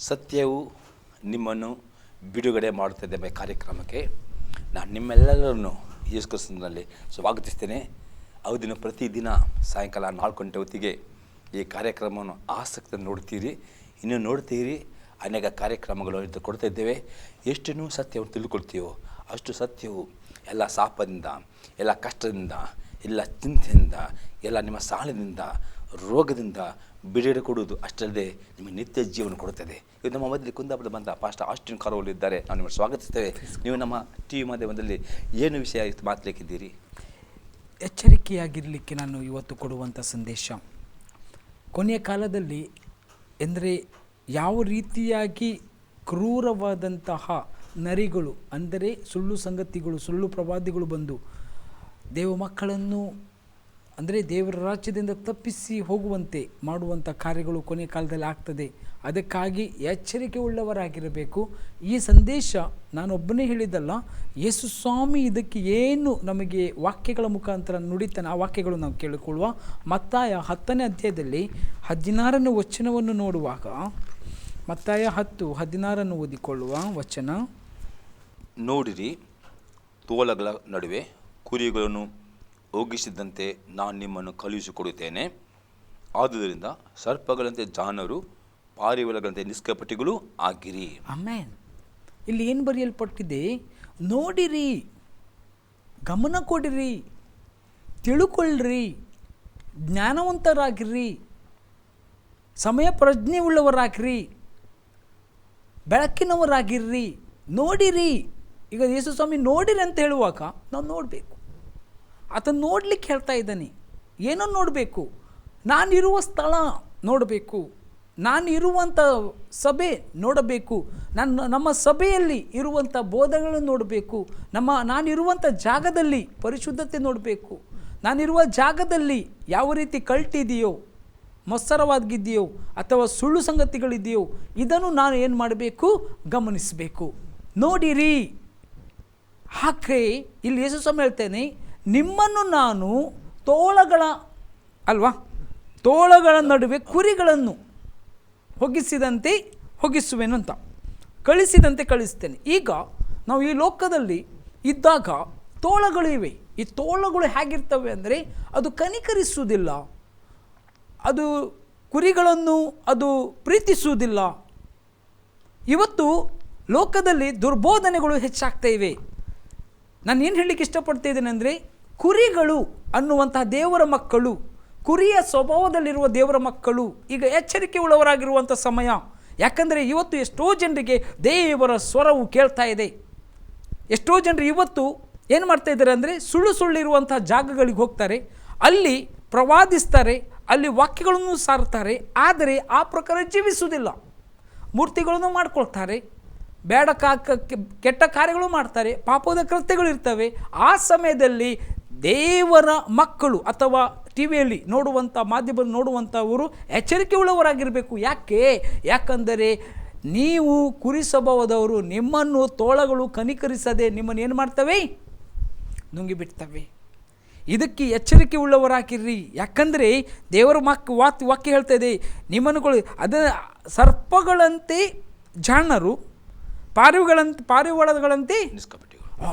ಸತ್ಯವು ನಿಮ್ಮನ್ನು ಬಿಡುಗಡೆ ಮಾಡುತ್ತಿದ್ದೇವೆ ಕಾರ್ಯಕ್ರಮಕ್ಕೆ ನಾನು ನಿಮ್ಮೆಲ್ಲರನ್ನು ಯೇಸು ಸ್ವಾಗತಿಸ್ತೇನೆ. ಅವಧಿನ ಪ್ರತಿದಿನ ಸಾಯಂಕಾಲ ನಾಲ್ಕು ಗಂಟೆ ಹೊತ್ತಿಗೆ ಈ ಕಾರ್ಯಕ್ರಮವನ್ನು ಆಸಕ್ತಿಯನ್ನು ನೋಡ್ತೀರಿ. ಇನ್ನೂ ನೋಡ್ತೀರಿ. ಅನೇಕ ಕಾರ್ಯಕ್ರಮಗಳು ಕೊಡ್ತಾ ಇದ್ದೇವೆ. ಎಷ್ಟನ್ನು ಸತ್ಯವನ್ನು ತಿಳ್ಕೊಳ್ತೀವೋ ಅಷ್ಟು ಸತ್ಯವು ಎಲ್ಲ ಸಾಪದಿಂದ ಎಲ್ಲ ಕಷ್ಟದಿಂದ, ಎಲ್ಲ ಚಿಂತೆಯಿಂದ, ಎಲ್ಲ ನಿಮ್ಮ ಸಾಲದಿಂದ ರೋಗದಿಂದ ಬಿಡುಗಡೆ ಕೊಡುವುದು ಅಷ್ಟಲ್ಲದೆ ನಿಮಗೆ ನಿತ್ಯ ಜೀವನ ಕೊಡುತ್ತದೆ. ಇದು ನಮ್ಮ ಮಧ್ಯದಲ್ಲಿ ಕುಂದಾಪುರದ ಬಂದ ಪಾಸ್ಟರ್ ಆಸ್ಟಿನ್ ಕರೋಲ್ ಇದ್ದಾರೆ. ನಾವು ನಿಮ್ಮನ್ನು ಸ್ವಾಗತಿಸ್ತೇವೆ. ನೀವು ನಮ್ಮ ಟಿ ವಿ ಮಾಧ್ಯಮದಲ್ಲಿ ಏನು ವಿಷಯ ಇತ್ತು ಮಾತಲಿಕ್ಕಿದ್ದೀರಿ? ಎಚ್ಚರಿಕೆಯಾಗಿರಲಿಕ್ಕೆ ನಾನು ಇವತ್ತು ಕೊಡುವಂಥ ಸಂದೇಶ. ಕೊನೆಯ ಕಾಲದಲ್ಲಿ ಎಂದರೆ ಯಾವ ರೀತಿಯಾಗಿ ಕ್ರೂರವಾದಂತಹ ನರಿಗಳು ಅಂದರೆ ಸುಳ್ಳು ಸಂಗತಿಗಳು ಸುಳ್ಳು ಪ್ರವಾದಿಗಳು ಬಂದು ದೇವ ಮಕ್ಕಳನ್ನು ಅಂದರೆ ದೇವರ ರಾಜ್ಯದಿಂದ ತಪ್ಪಿಸಿ ಹೋಗುವಂತೆ ಮಾಡುವಂಥ ಕಾರ್ಯಗಳು ಕೊನೆ ಕಾಲದಲ್ಲಿ ಆಗ್ತದೆ. ಅದಕ್ಕಾಗಿ ಎಚ್ಚರಿಕೆ ಉಳ್ಳವರಾಗಿರಬೇಕು ಈ ಸಂದೇಶ ನಾನೊಬ್ಬನೇ ಹೇಳಿದ್ದಲ್ಲ, ಯೇಸು ಸ್ವಾಮಿ ಇದಕ್ಕೆ ಏನು ನಮಗೆ ವಾಕ್ಯಗಳ ಮುಖಾಂತರ ನುಡಿತಾನೆ, ಆ ವಾಕ್ಯಗಳು ನಾವು ಕೇಳಿಕೊಳ್ಳುವ ಮತ್ತಾಯ ಹತ್ತನೇ ಅಧ್ಯಾಯದಲ್ಲಿ ಹದಿನಾರನೇ ವಚನವನ್ನು ನೋಡುವಾಗ, ಮತ್ತಾಯ ಹತ್ತು ಹದಿನಾರನ್ನು ಓದಿಕೊಳ್ಳುವ ವಚನ. ನೋಡಿರಿ ತೋಲಗಳ ನಡುವೆ ಕುರಿಗಳನ್ನು ಹೋಗಿಸಿದಂತೆ ನಾನು ನಿಮ್ಮನ್ನು ಕಳುಹಿಸಿಕೊಡುತ್ತೇನೆ. ಆದುದರಿಂದ ಸರ್ಪಗಳಂತೆ ಜಾನರು ಪಾರಿವಲಗಳಂತೆ ನಿಷ್ಕಪಟಿಗಳು ಆಗಿರಿ. ಆಮೇನ್. ಇಲ್ಲಿ ಏನು ಬರೆಯಲ್ಪಟ್ಟಿದೆ? ನೋಡಿರಿ, ಗಮನ ಕೊಡಿರಿ ತಿಳುಕೊಳ್ಳ್ರಿ ಜ್ಞಾನವಂತರಾಗಿರ್ರಿ ಸಮಯ ಪ್ರಜ್ಞೆ ಉಳ್ಳವರಾಗಿರಿ ಬೆಳಕಿನವರಾಗಿರ್ರಿ ನೋಡಿರಿ. ಈಗ ಯೇಸು ಸ್ವಾಮಿ ನೋಡಿರಿ ಅಂತ ಹೇಳುವಾಗ ನಾವು ನೋಡಬೇಕು. ಆತ ನೋಡ್ಲಿಕ್ಕೆ ಹೇಳ್ತಾ ಇದ್ದಾನೆ. ಏನೋ ನೋಡಬೇಕು. ನಾನಿರುವ ಸ್ಥಳ ನೋಡಬೇಕು. ನಾನು ಇರುವಂಥ ಸಭೆ ನೋಡಬೇಕು. ನನ್ನ ನಮ್ಮ ಸಭೆಯಲ್ಲಿ ಇರುವಂಥ ಬೋಧಗಳನ್ನು ನೋಡಬೇಕು. ನಮ್ಮ ನಾನಿರುವಂಥ ಜಾಗದಲ್ಲಿ ಪರಿಶುದ್ಧತೆ ನೋಡಬೇಕು. ನಾನಿರುವ ಜಾಗದಲ್ಲಿ ಯಾವ ರೀತಿ ಕಲ್ಟಿದೆಯೋ ಮೊಸರವಾಗಿದೆಯೋ ಅಥವಾ ಸುಳ್ಳು ಸಂಗತಿಗಳಿದೆಯೋ, ಇದನ್ನು ನಾನು ಏನು ಮಾಡಬೇಕು? ಗಮನಿಸಬೇಕು. ನೋಡಿರಿ. ಹಾಕ್ರೆ, ಇಲ್ಲಿ ಯೇಸು ಸ್ವಾಮಿ ಹೇಳ್ತೇನೆ ನಿಮ್ಮನ್ನು ನಾನು ತೋಳಗಳ, ಅಲ್ವಾ? ತೋಳಗಳ ನಡುವೆ ಕುರಿಗಳನ್ನು ಹೊಗಿಸಿದಂತೆ ಹೊಗಿಸುವೆನು ಅಂತ. ಕಳಿಸಿದಂತೆ ಕಳಿಸ್ತೇನೆ. ಈಗ ನಾವು ಈ ಲೋಕದಲ್ಲಿ ಇದ್ದಾಗ ತೋಳಗಳಿವೆ ಈ ತೋಳಗಳು ಹೇಗಿರ್ತವೆ ಅಂದರೆ ಅದು ಕನಿಕರಿಸುವುದಿಲ್ಲ. ಅದು ಕುರಿಗಳನ್ನು ಅದು ಪ್ರೀತಿಸುವುದಿಲ್ಲ. ಇವತ್ತು ಲೋಕದಲ್ಲಿ ದುರ್ಬೋಧನೆಗಳು ಹೆಚ್ಚಾಗ್ತಾ ಇವೆ. ನಾನು ಏನು ಹೇಳಲಿಕ್ಕೆ ಇಷ್ಟಪಡ್ತಾ ಇದ್ದೇನೆ ಅಂದರೆ ಕುರಿಗಳು ಅನ್ನುವಂತಹ ದೇವರ ಮಕ್ಕಳು, ಕುರಿಯ ಸ್ವಭಾವದಲ್ಲಿರುವ ದೇವರ ಮಕ್ಕಳು ಈಗ ಎಚ್ಚರಿಕೆ ಉಳ್ಳವರಾಗಿರುವಂಥ ಸಮಯ. ಯಾಕಂದರೆ ಇವತ್ತು ಎಷ್ಟೋ ಜನರಿಗೆ ದೇವರ ಸ್ವರವು ಕೇಳ್ತಾ ಇದೆ. ಎಷ್ಟೋ ಜನರು ಇವತ್ತು ಏನು ಮಾಡ್ತಾ ಇದ್ದಾರೆ ಅಂದರೆ ಸುಳ್ಳು ಸುಳ್ಳಿರುವಂಥ ಜಾಗಗಳಿಗೆ ಹೋಗ್ತಾರೆ. ಅಲ್ಲಿ ಪ್ರವಾದಿಸ್ತಾರೆ, ಅಲ್ಲಿ ವಾಕ್ಯಗಳನ್ನು ಸಾರ್ತಾರೆ ಆದರೆ ಆ ಪ್ರಕಾರ ಜೀವಿಸುವುದಿಲ್ಲ. ಮೂರ್ತಿಗಳನ್ನು ಮಾಡ್ಕೊಳ್ತಾರೆ, ಬೇಡ ಕಾ ಕೆಟ್ಟ ಕಾರ್ಯಗಳು ಮಾಡ್ತಾರೆ, ಪಾಪದ ಕೃತ್ಯಗಳು ಇರ್ತವೆ. ಆ ಸಮಯದಲ್ಲಿ ದೇವರ ಮಕ್ಕಳು ಅಥವಾ ಟಿ ವಿಯಲ್ಲಿ ನೋಡುವಂಥ, ಮಾಧ್ಯಮದಲ್ಲಿ ನೋಡುವಂಥವರು ಎಚ್ಚರಿಕೆ ಉಳ್ಳವರಾಗಿರಬೇಕು. ಯಾಕೆ? ಯಾಕಂದರೆ ನೀವು ಕುರಿಸಬಹುದವರು ನಿಮ್ಮನ್ನು ತೋಳಗಳು ಕನಿಕರಿಸದೆ ನಿಮ್ಮನ್ನು ಏನು ಮಾಡ್ತವೆ? ನುಂಗಿಬಿಡ್ತವೆ. ಇದಕ್ಕೆ ಎಚ್ಚರಿಕೆ ಉಳ್ಳವರಾಗಿರ್ರಿ. ಯಾಕಂದರೆ ದೇವರ ಮಕ್, ವಾಕ್, ವಾಕ್ಯ ಹೇಳ್ತಾ ಇದೆ ನಿಮ್ಮನ್ನುಗಳು ಅದ ಸರ್ಪಗಳಂತೆ ಜಾಣರು ಪಾರಿವುಗಳಂತೆ ಪಾರಿವಾಳಗಳಂತೆ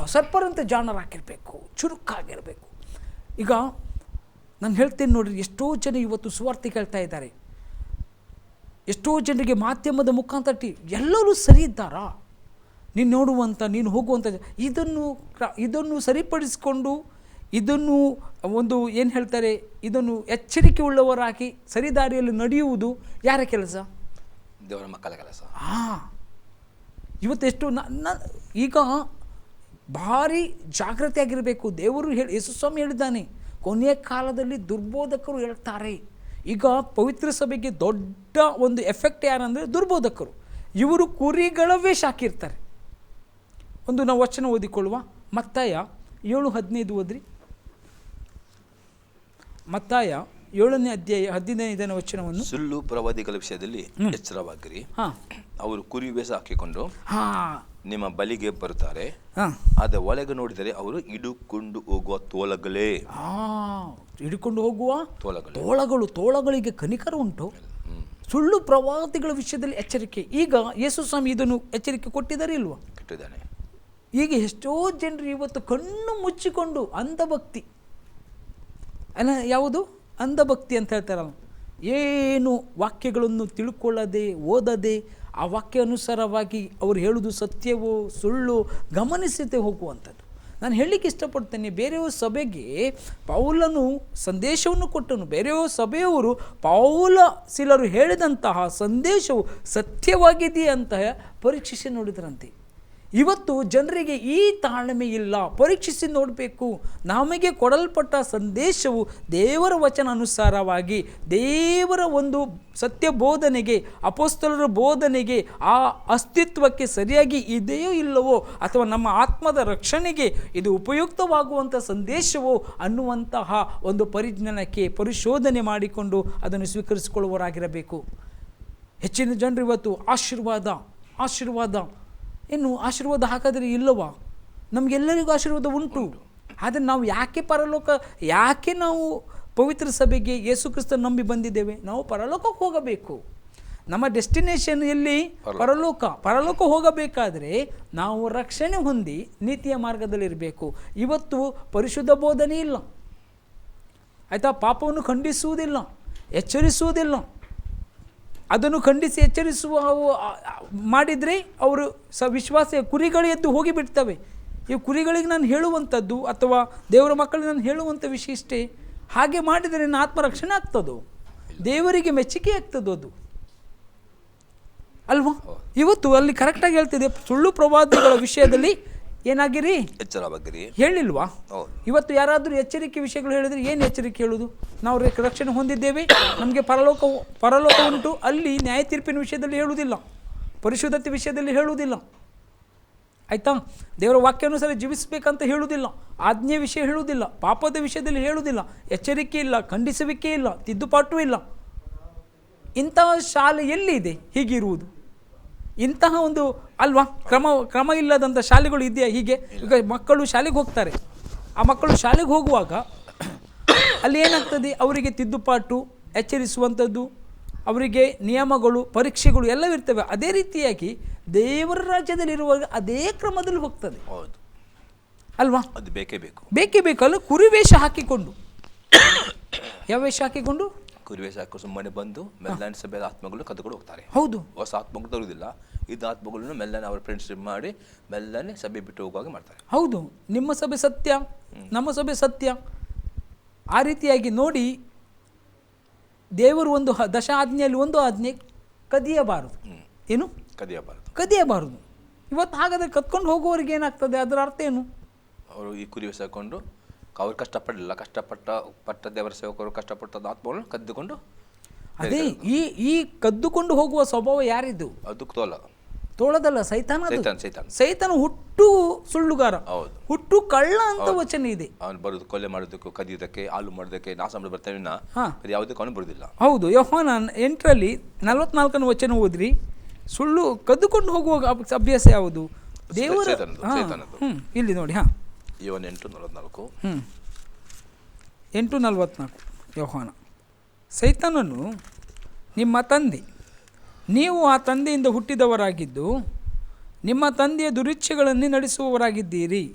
ಸರ್ಪರಂತೆ ಜಾಣರಾಗಿರಬೇಕು ಚುರುಕಾಗಿರಬೇಕು ಈಗ ನಾನು ಹೇಳ್ತೇನೆ ನೋಡಿರಿ ಎಷ್ಟೋ ಜನ ಇವತ್ತು ಸುವಾರ್ತೆ ಕೇಳ್ತಾ ಇದ್ದಾರೆ. ಎಷ್ಟೋ ಜನರಿಗೆ ಮಾಧ್ಯಮದ ಮುಖಾಂತರ ಟಿ ಎಲ್ಲರೂ ಸರಿ ಇದ್ದಾರಾ? ನೀನು ನೋಡುವಂಥ ನೀನು ಹೋಗುವಂಥ ಇದನ್ನು ಇದನ್ನು ಸರಿಪಡಿಸಿಕೊಂಡು ಇದನ್ನು ಒಂದು ಏನು ಹೇಳ್ತಾರೆ ಇದನ್ನು ಎಚ್ಚರಿಕೆ ಉಳ್ಳವರಾಗಿ ಸರಿದಾರಿಯಲ್ಲಿ ನಡೆಯುವುದು ಯಾರ ಕೆಲಸ? ದೇವರ ಮಕ್ಕಳ ಕೆಲಸ. ಹಾಂ ಇವತ್ತು ಎಷ್ಟು ನ ನ- ಈಗ ಭಾರಿ ಜಾಗೃತಿಯಾಗಿರಬೇಕು. ದೇವರು ಹೇಳಿ, ಯೇಸುಸ್ವಾಮಿ ಹೇಳಿದ್ದಾನೆ, ಕೊನೆಯ ಕಾಲದಲ್ಲಿ ದುರ್ಬೋಧಕರು ಹೇಳ್ತಾರೆ. ಈಗ ಪವಿತ್ರ ಸಭೆಗೆ ದೊಡ್ಡ ಒಂದು ಎಫೆಕ್ಟ್ ಯಾರಂದರೆ ದುರ್ಬೋಧಕರು. ಇವರು ಕುರಿಗಳ ವೇಷ ಹಾಕಿರ್ತಾರೆ. ಒಂದು ನಾವು ವಚನ ಓದಿಕೊಳ್ಳುವ. ಮತ್ತಾಯ ಏಳು ಹದಿನೈದು ಓದ್ರಿ. ಮತ್ತಾಯ ಏಳನೇ ಅಧ್ಯಾಯ ಹದಿನೈದನೇ ವಚನವನ್ನು ಸುಳ್ಳು ಪ್ರವಾದಿಗಳ ವಿಷಯದಲ್ಲಿ ಎಚ್ಚರವಾಗಿರಿ. ಅವರು ಕುರಿ ವೇಷ ಹಾಕಿಕೊಂಡು ನಿಮ್ಮ ಬಲಿಗೆ ಬರುತ್ತಾರೆ. ಅದ ಒಳಗೆ ನೋಡಿದರೆ ಅವರು ಹಿಡುಕೊಂಡು ಹೋಗುವ ತೋಳಗಳೇ. ಹಿಡ್ಕೊಂಡು ಹೋಗುವ ತೋಲಗಳೇ ತೋಳಗಳು ತೋಳಗಳಿಗೆ ಕನಿಕರ ಉಂಟು. ಸುಳ್ಳು ಪ್ರವಾದಿಗಳ ವಿಷಯದಲ್ಲಿ ಎಚ್ಚರಿಕೆ. ಈಗ ಯೇಸು ಸ್ವಾಮಿ ಇದನ್ನು ಎಚ್ಚರಿಕೆ ಕೊಟ್ಟಿದ್ದಾರೆ ಇಲ್ವಾ? ಕೊಟ್ಟಿದ್ದಾನೆ. ಈಗ ಎಷ್ಟೋ ಜನರು ಇವತ್ತು ಕಣ್ಣು ಮುಚ್ಚಿಕೊಂಡು ಅಂಧಭಕ್ತಿ. ಅಲ್ಲ ಯಾವುದು? ಅಂಧಭಕ್ತಿ ಅಂತ ಹೇಳ್ತಾರಲ್ಲ, ಏನು ವಾಕ್ಯಗಳನ್ನು ತಿಳ್ಕೊಳ್ಳದೆ, ಓದದೆ, ಆ ವಾಕ್ಯ ಅನುಸಾರವಾಗಿ ಅವ್ರು ಹೇಳುವುದು ಸತ್ಯವೋ, ಸುಳ್ಳು, ಗಮನಿಸದೆ ಹೋಗುವಂಥದ್ದು. ನಾನು ಹೇಳಲಿಕ್ಕೆ ಇಷ್ಟಪಡ್ತೇನೆ, ಬೇರೆಯವ್ರ ಸಭೆಗೆ ಪೌಲನು ಸಂದೇಶವನ್ನು ಕೊಟ್ಟನು. ಬೇರೆಯವ್ರ ಸಭೆಯವರು ಪೌಲ ಸಿಲರು ಹೇಳಿದಂತಹ ಸಂದೇಶವು ಸತ್ಯವಾಗಿದೆಯೇ ಅಂತ ಪರೀಕ್ಷಿಸಿ ನೋಡಿದ್ರಂತೆ. ಇವತ್ತು ಜನರಿಗೆ ಈ ತಾಳ್ಮೆ ಇಲ್ಲ. ಪರೀಕ್ಷಿಸಿ ನೋಡಬೇಕು. ನಮಗೆ ಕೊಡಲ್ಪಟ್ಟ ಸಂದೇಶವು ದೇವರ ವಚನ ಅನುಸಾರವಾಗಿ ದೇವರ ಒಂದು ಸತ್ಯ ಬೋಧನೆಗೆ, ಅಪೋಸ್ತಲರ ಬೋಧನೆಗೆ, ಆ ಅಸ್ತಿತ್ವಕ್ಕೆ ಸರಿಯಾಗಿ ಇದೆಯೋ ಇಲ್ಲವೋ ಅಥವಾ ನಮ್ಮ ಆತ್ಮದ ರಕ್ಷಣೆಗೆ ಇದು ಉಪಯುಕ್ತವಾಗುವಂಥ ಸಂದೇಶವೋ ಅನ್ನುವಂತಹ ಒಂದು ಪರಿಜ್ಞಾನಕ್ಕೆ ಪರಿಶೋಧನೆ ಮಾಡಿಕೊಂಡು ಅದನ್ನು ಸ್ವೀಕರಿಸಿಕೊಳ್ಳುವರಾಗಿರಬೇಕು ಹೆಚ್ಚಿನ ಜನರು ಇವತ್ತು ಆಶೀರ್ವಾದ ಆಶೀರ್ವಾದ ಇನ್ನು ಆಶೀರ್ವಾದ ಹಾಕಿದ್ರೆ ಇಲ್ಲವಾ? ನಮಗೆಲ್ಲರಿಗೂ ಆಶೀರ್ವಾದ ಉಂಟು. ಆದರೆ ನಾವು ಯಾಕೆ ಪರಲೋಕ ಯಾಕೆ ನಾವು ಪವಿತ್ರ ಸಭೆಗೆ ಯೇಸು ಕ್ರಿಸ್ತ ನಂಬಿ ಬಂದಿದ್ದೇವೆ? ನಾವು ಪರಲೋಕಕ್ಕೆ ಹೋಗಬೇಕು. ನಮ್ಮ ಡೆಸ್ಟಿನೇಷನ್ ಎಲ್ಲಿ? ಪರಲೋಕ. ಪರಲೋಕ ಹೋಗಬೇಕಾದ್ರೆ ನಾವು ರಕ್ಷಣೆ ಹೊಂದಿ ನೀತಿಯ ಮಾರ್ಗದಲ್ಲಿರಬೇಕು. ಇವತ್ತು ಪರಿಶುದ್ಧ ಬೋಧನೆ ಇಲ್ಲ. ಆಯಿತಾ? ಪಾಪವನ್ನು ಖಂಡಿಸುವುದಿಲ್ಲ. ಎಚ್ಚರಿಸುವುದಿಲ್ಲ. ಅದನ್ನು ಖಂಡಿಸಿ ಎಚ್ಚರಿಸುವ ಮಾಡಿದರೆ ಅವರು ಸ ವಿಶ್ವಾಸ ಕುರಿಗಳು ಎದ್ದು ಹೋಗಿ ಬಿಡ್ತವೆ ಈ ಕುರಿಗಳಿಗೆ ನಾನು ಹೇಳುವಂಥದ್ದು ಅಥವಾ ದೇವರ ಮಕ್ಕಳಿಗೆ ನಾನು ಹೇಳುವಂಥ ವಿಷಯ ಇಷ್ಟೇ. ಹಾಗೆ ಮಾಡಿದರೆ ನನ್ನ ಆತ್ಮರಕ್ಷಣೆ ಆಗ್ತದೋ? ದೇವರಿಗೆ ಮೆಚ್ಚುಗೆ ಆಗ್ತದೋ ಅದು? ಅಲ್ವಾ? ಇವತ್ತು ಅಲ್ಲಿ ಕರೆಕ್ಟಾಗಿ ಹೇಳ್ತಿದೆ ಸುಳ್ಳು ಪ್ರವಾದಗಳ ವಿಷಯದಲ್ಲಿ ಏನಾಗಿರಿ? ಎಚ್ಚರವಾಗಿರಿ. ಹೇಳಿಲ್ವಾ? ಇವತ್ತು ಯಾರಾದರೂ ಎಚ್ಚರಿಕೆ ವಿಷಯಗಳು ಹೇಳಿದ್ರೆ ಏನು ಎಚ್ಚರಿಕೆ ಹೇಳುವುದು ನಾವು ರಕ್ಷಣೆ ಹೊಂದಿದ್ದೇವೆ. ನಮಗೆ ಪರಲೋಕ ಪರಲೋಕ ಉಂಟು. ಅಲ್ಲಿ ನ್ಯಾಯ ತೀರ್ಪಿನ ವಿಷಯದಲ್ಲಿ ಹೇಳುವುದಿಲ್ಲ. ಪರಿಶುದ್ಧತೆ ವಿಷಯದಲ್ಲಿ ಹೇಳುವುದಿಲ್ಲ. ಆಯಿತಾ? ದೇವರ ವಾಕ್ಯಾನುಸಾರ ಜೀವಿಸಬೇಕಂತ ಹೇಳುವುದಿಲ್ಲ. ಆಜ್ಞೆ ವಿಷಯ ಹೇಳುವುದಿಲ್ಲ. ಪಾಪದ ವಿಷಯದಲ್ಲಿ ಹೇಳುವುದಿಲ್ಲ. ಎಚ್ಚರಿಕೆ ಇಲ್ಲ ಖಂಡಿಸುವಿಕೆ ಇಲ್ಲ ತಿದ್ದುಪಾಟು ಇಲ್ಲ. ಇಂತಹ ಶಾಲೆ ಎಲ್ಲಿದೆ? ಹೀಗಿರುವುದು. ಇಂತಹ ಒಂದು ಅಲ್ವಾ ಕ್ರಮ ಕ್ರಮ ಇಲ್ಲದಂಥ ಶಾಲೆಗಳು ಇದೆಯಾ ಹೀಗೆ? ಈಗ ಮಕ್ಕಳು ಶಾಲೆಗೆ ಹೋಗ್ತಾರೆ. ಆ ಮಕ್ಕಳು ಶಾಲೆಗೆ ಹೋಗುವಾಗ ಅಲ್ಲಿ ಏನಾಗ್ತದೆ? ಅವರಿಗೆ ತಿದ್ದುಪಾಟು ಎಚ್ಚರಿಸುವಂಥದ್ದು ಅವರಿಗೆ ನಿಯಮಗಳು ಪರೀಕ್ಷೆಗಳು ಎಲ್ಲವಿರ್ತವೆ ಅದೇ ರೀತಿಯಾಗಿ ದೇವರ ರಾಜ್ಯದಲ್ಲಿರುವಾಗ ಅದೇ ಕ್ರಮದಲ್ಲಿ ಹೋಗ್ತದೆ. ಹೌದು. ಅಲ್ವಾ? ಅದು ಬೇಕೇ ಬೇಕು. ಬೇಕೇ ಬೇಕಲ್ಲ ಕುರಿ ವೇಷ ಹಾಕಿಕೊಂಡು. ಯಾವ ವೇಷ ಹಾಕಿಕೊಂಡು? ಕುರಿ ವೇಷ ಹಾಕಿ ಸುಮ್ಮನೆ ಬಂದು ಮೆಲ್ಲನೆ ಸಭೆಯ ಆತ್ಮಗಳು ಕದ್ಕೊಂಡು ಹೋಗ್ತಾರೆ. ಹೌದು. ಹೊಸ ಆತ್ಮಗಳು ತರುವುದಿಲ್ಲ ಇದ್ದ ಆತ್ಮಗಳನ್ನು ಮೆಲ್ಲನೆ ಅವರ ಫ್ರೆಂಡ್ಶಿಪ್ ಮಾಡಿ ಮೆಲ್ಲನೆ ಸಭೆ ಬಿಟ್ಟು ಹೋಗುವಾಗ ಮಾಡ್ತಾರೆ. ಹೌದು ನಿಮ್ಮ ಸಭೆ ಸತ್ಯ ನಮ್ಮ ಸಭೆ ಸತ್ಯ. ಆ ರೀತಿಯಾಗಿ ನೋಡಿ ದೇವರು ಒಂದು ದಶ ಆಜ್ಞೆಯಲ್ಲಿ ಒಂದು ಆಜ್ಞೆ ಕದಿಯಬಾರದು. ಏನು? ಕದಿಯಬಾರದು. ಕದಿಯಬಾರದು. ಇವತ್ತು ಹಾಗಾದರೆ ಕತ್ಕೊಂಡು ಹೋಗುವವರಿಗೆ ಏನಾಗ್ತದೆ? ಅದರ ಅರ್ಥ ಏನು? ಅವರು ಈ ಕುರಿ ಸಾಕೊಂಡು ಅವ್ರು ಕಷ್ಟಪಡಲಿಲ್ಲ ಕಷ್ಟಪಟ್ಟ ಪಟ್ಟ ದೇವರ ಸೇವಕರು ಕಷ್ಟಪಟ್ಟದ ಆತ್ಮಗಳನ್ನು ಕದ್ದುಕೊಂಡು ಅದೇ ಈ ಈ ಕದ್ದುಕೊಂಡು ಹೋಗುವ ಸ್ವಭಾವ ಯಾರಿದ್ದು? ಅದು ತೋಲ ತೋಳದಲ್ಲ ಸೈತಾನ ಅದು. ಸೈತಾನ್ ಸೈತಾನ್. ಸೈತಾನ ಹುಟ್ಟು ಸುಳ್ಳುಗಾರ. ಹೌದು. ಹುಟ್ಟು ಕಳ್ಳ ಅಂತ ವಚನ ಇದೆ. ಅವನು ಬರೋದು ಕೊಲೆ ಮಾಡೋದಕ್ಕೂ ಕದಿಯೋದಕ್ಕೆ ಹಾಲು ಮಾಡೋದಕ್ಕೆ ನಾಶ ಮಾಡಿ ಬರ್ತೇವೆ. ಬೇರೆ ಯಾವುದಕ್ಕೂ ಅವನು ಬರೋದಿಲ್ಲ. ಹೌದು. ಯೋಹಾನ ಎಂಟರಲ್ಲಿ ನಲವತ್ನಾಲ್ಕನೇ ವಚನ ಓದ್ರಿ. ಸುಳ್ಳು ಕದ್ದುಕೊಂಡು ಹೋಗುವ ಅಭ್ಯಾಸ ಯಾವುದು? ದೇವರ. ಇಲ್ಲಿ ನೋಡಿ ಹಾ. ಇವನ್ ಎಂಟು ನಲವತ್ನಾಲ್ಕು. ಹ್ಞೂ ಎಂಟು ನಲವತ್ನಾಲ್ಕು. ಯೋಹಾನ. ಸೈತಾನನು ನಿಮ್ಮ ತಂದೆ. ನೀವು ಆ ತಂದೆಯಿಂದ ಹುಟ್ಟಿದವರಾಗಿದ್ದು ನಿಮ್ಮ ತಂದೆಯ ದುರಿಚ್ಛೆಗಳನ್ನೇ ನಡೆಸುವವರಾಗಿದ್ದೀರಿ.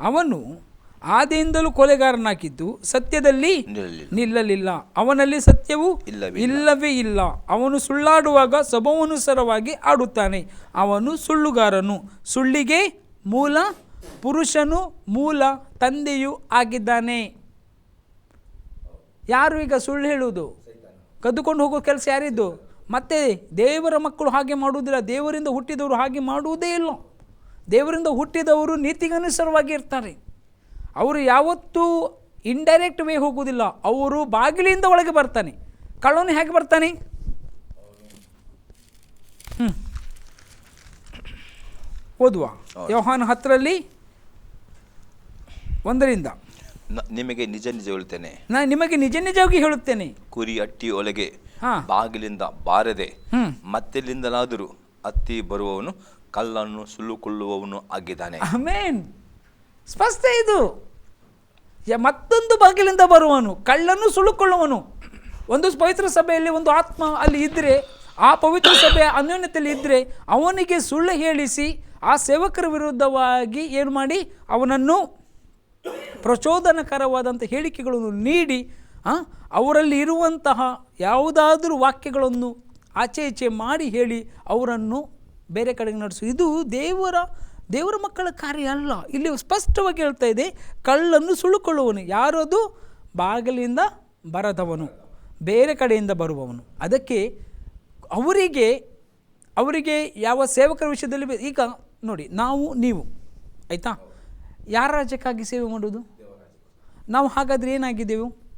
ಅವನು ಆದಿಯಿಂದಲೂ ಕೊಲೆಗಾರನಾಗಿದ್ದು ಸತ್ಯದಲ್ಲಿ ನಿಲ್ಲಲಿಲ್ಲ. ಅವನಲ್ಲಿ ಸತ್ಯವೂ ಇಲ್ಲವೇ ಇಲ್ಲವೇ ಇಲ್ಲ. ಅವನು ಸುಳ್ಳಾಡುವಾಗ ಸ್ವಭಾವಾನುಸಾರವಾಗಿ ಆಡುತ್ತಾನೆ. ಅವನು ಸುಳ್ಳುಗಾರನು. ಸುಳ್ಳಿಗೆ ಮೂಲ ಪುರುಷನು ಮೂಲ ತಂದೆಯೂ ಆಗಿದ್ದಾನೆ. ಯಾರು ಈಗ ಸುಳ್ಳು ಹೇಳುವುದು? ಕದ್ದುಕೊಂಡು ಹೋಗೋ ಕೆಲಸ ಯಾರಿದ್ದು? ಮತ್ತೆ ದೇವರ ಮಕ್ಕಳು ಹಾಗೆ ಮಾಡುವುದಿಲ್ಲ. ದೇವರಿಂದ ಹುಟ್ಟಿದವರು ಹಾಗೆ ಮಾಡುವುದೇ ಇಲ್ಲ. ದೇವರಿಂದ ಹುಟ್ಟಿದವರು ನೀತಿಗನುಸಾರವಾಗಿ ಇರ್ತಾರೆ. ಅವರು ಯಾವತ್ತೂ ಇಂಡೈರೆಕ್ಟ್ ವೇ ಹೋಗುವುದಿಲ್ಲ. ಅವರು ಬಾಗಿಲಿಂದ ಒಳಗೆ ಬರ್ತಾನೆ. ಕಳ್ಳನು ಹೇಗೆ ಬರ್ತಾನೆ? ಹ್ಞೂ ಓದುವ. ಯೋಹಾನ್ ಹತ್ತರಲ್ಲಿ ಒಂದರಿಂದ. ನಿಮಗೆ ನಿಜ ನಿಜ ಹೇಳ್ತೇನೆ. ನಾನು ನಿಮಗೆ ನಿಜ ನಿಜವಾಗಿ ಹೇಳುತ್ತೇನೆ. ಕುರಿ ಅಟ್ಟಿ ಒಳಗೆ. ಬಾಗಿಲಿಂದ ಬಾರದೆ. ಮತ್ತೆಲ್ಲಿಂದಲಾದರೂ ಹತ್ತಿ ಬರುವವನು ಕಲ್ಲನ್ನು ಸುಳ್ಳುಕೊಳ್ಳುವವನು ಆಗಿದ್ದಾನೆ. ಆಮೇನ್. ಸ್ಪಷ್ಟ ಇದು. ಯ- ಮತ್ತೊಂದು ಬಾಗಿಲಿಂದ ಬರುವನು ಕಳ್ಳನ್ನು ಸುಳುಕೊಳ್ಳುವನು ಒಂದು ಪವಿತ್ರ ಸಭೆಯಲ್ಲಿ ಒಂದು ಆತ್ಮ ಅಲ್ಲಿ ಇದ್ದರೆ ಆ ಪವಿತ್ರ ಸಭೆಯ ಅನ್ಯೋನ್ಯತೆಯಲ್ಲಿ ಇದ್ದರೆ ಅವನಿಗೆ ಸುಳ್ಳು ಹೇಳಿಸಿ ಆ ಸೇವಕರ ವಿರುದ್ಧವಾಗಿ ಏನು ಮಾಡಿ ಅವನನ್ನು ಪ್ರಚೋದನಕರವಾದಂಥ ಹೇಳಿಕೆಗಳನ್ನು ನೀಡಿ ಅವರಲ್ಲಿ ಇರುವಂತಹ ಯಾವುದಾದರೂ ವಾಕ್ಯಗಳನ್ನು ಆಚೆ ಈಚೆ ಮಾಡಿ ಹೇಳಿ ಅವರನ್ನು ಬೇರೆ ಕಡೆಗೆ ನಡೆಸು. ಇದು ದೇವರ ದೇವರ ಮಕ್ಕಳ ಕಾರ್ಯ ಅಲ್ಲ. ಇಲ್ಲಿ ಸ್ಪಷ್ಟವಾಗಿ ಹೇಳ್ತಾ ಇದೆ, ಕಳ್ಳನ್ನು ಸುಳುಕೊಳ್ಳುವನು ಯಾರದು? ಬಾಗಿಲಿಂದ ಬರದವನು. ಬೇರೆ ಕಡೆಯಿಂದ ಬರುವವನು. ಅದಕ್ಕೆ ಅವರಿಗೆ ಅವರಿಗೆ ಯಾವ ಸೇವಕರ ವಿಷಯದಲ್ಲಿ ಈಗ ನೋಡಿ, ನಾವು, ನೀವು, ಆಯಿತಾ? ಯಾರ ರಾಜ್ಯಕ್ಕಾಗಿ ಸೇವೆ ಮಾಡೋದು ನಾವು ಹಾಗಾದರೆ ಏನಾಗಿದ್ದೆವು?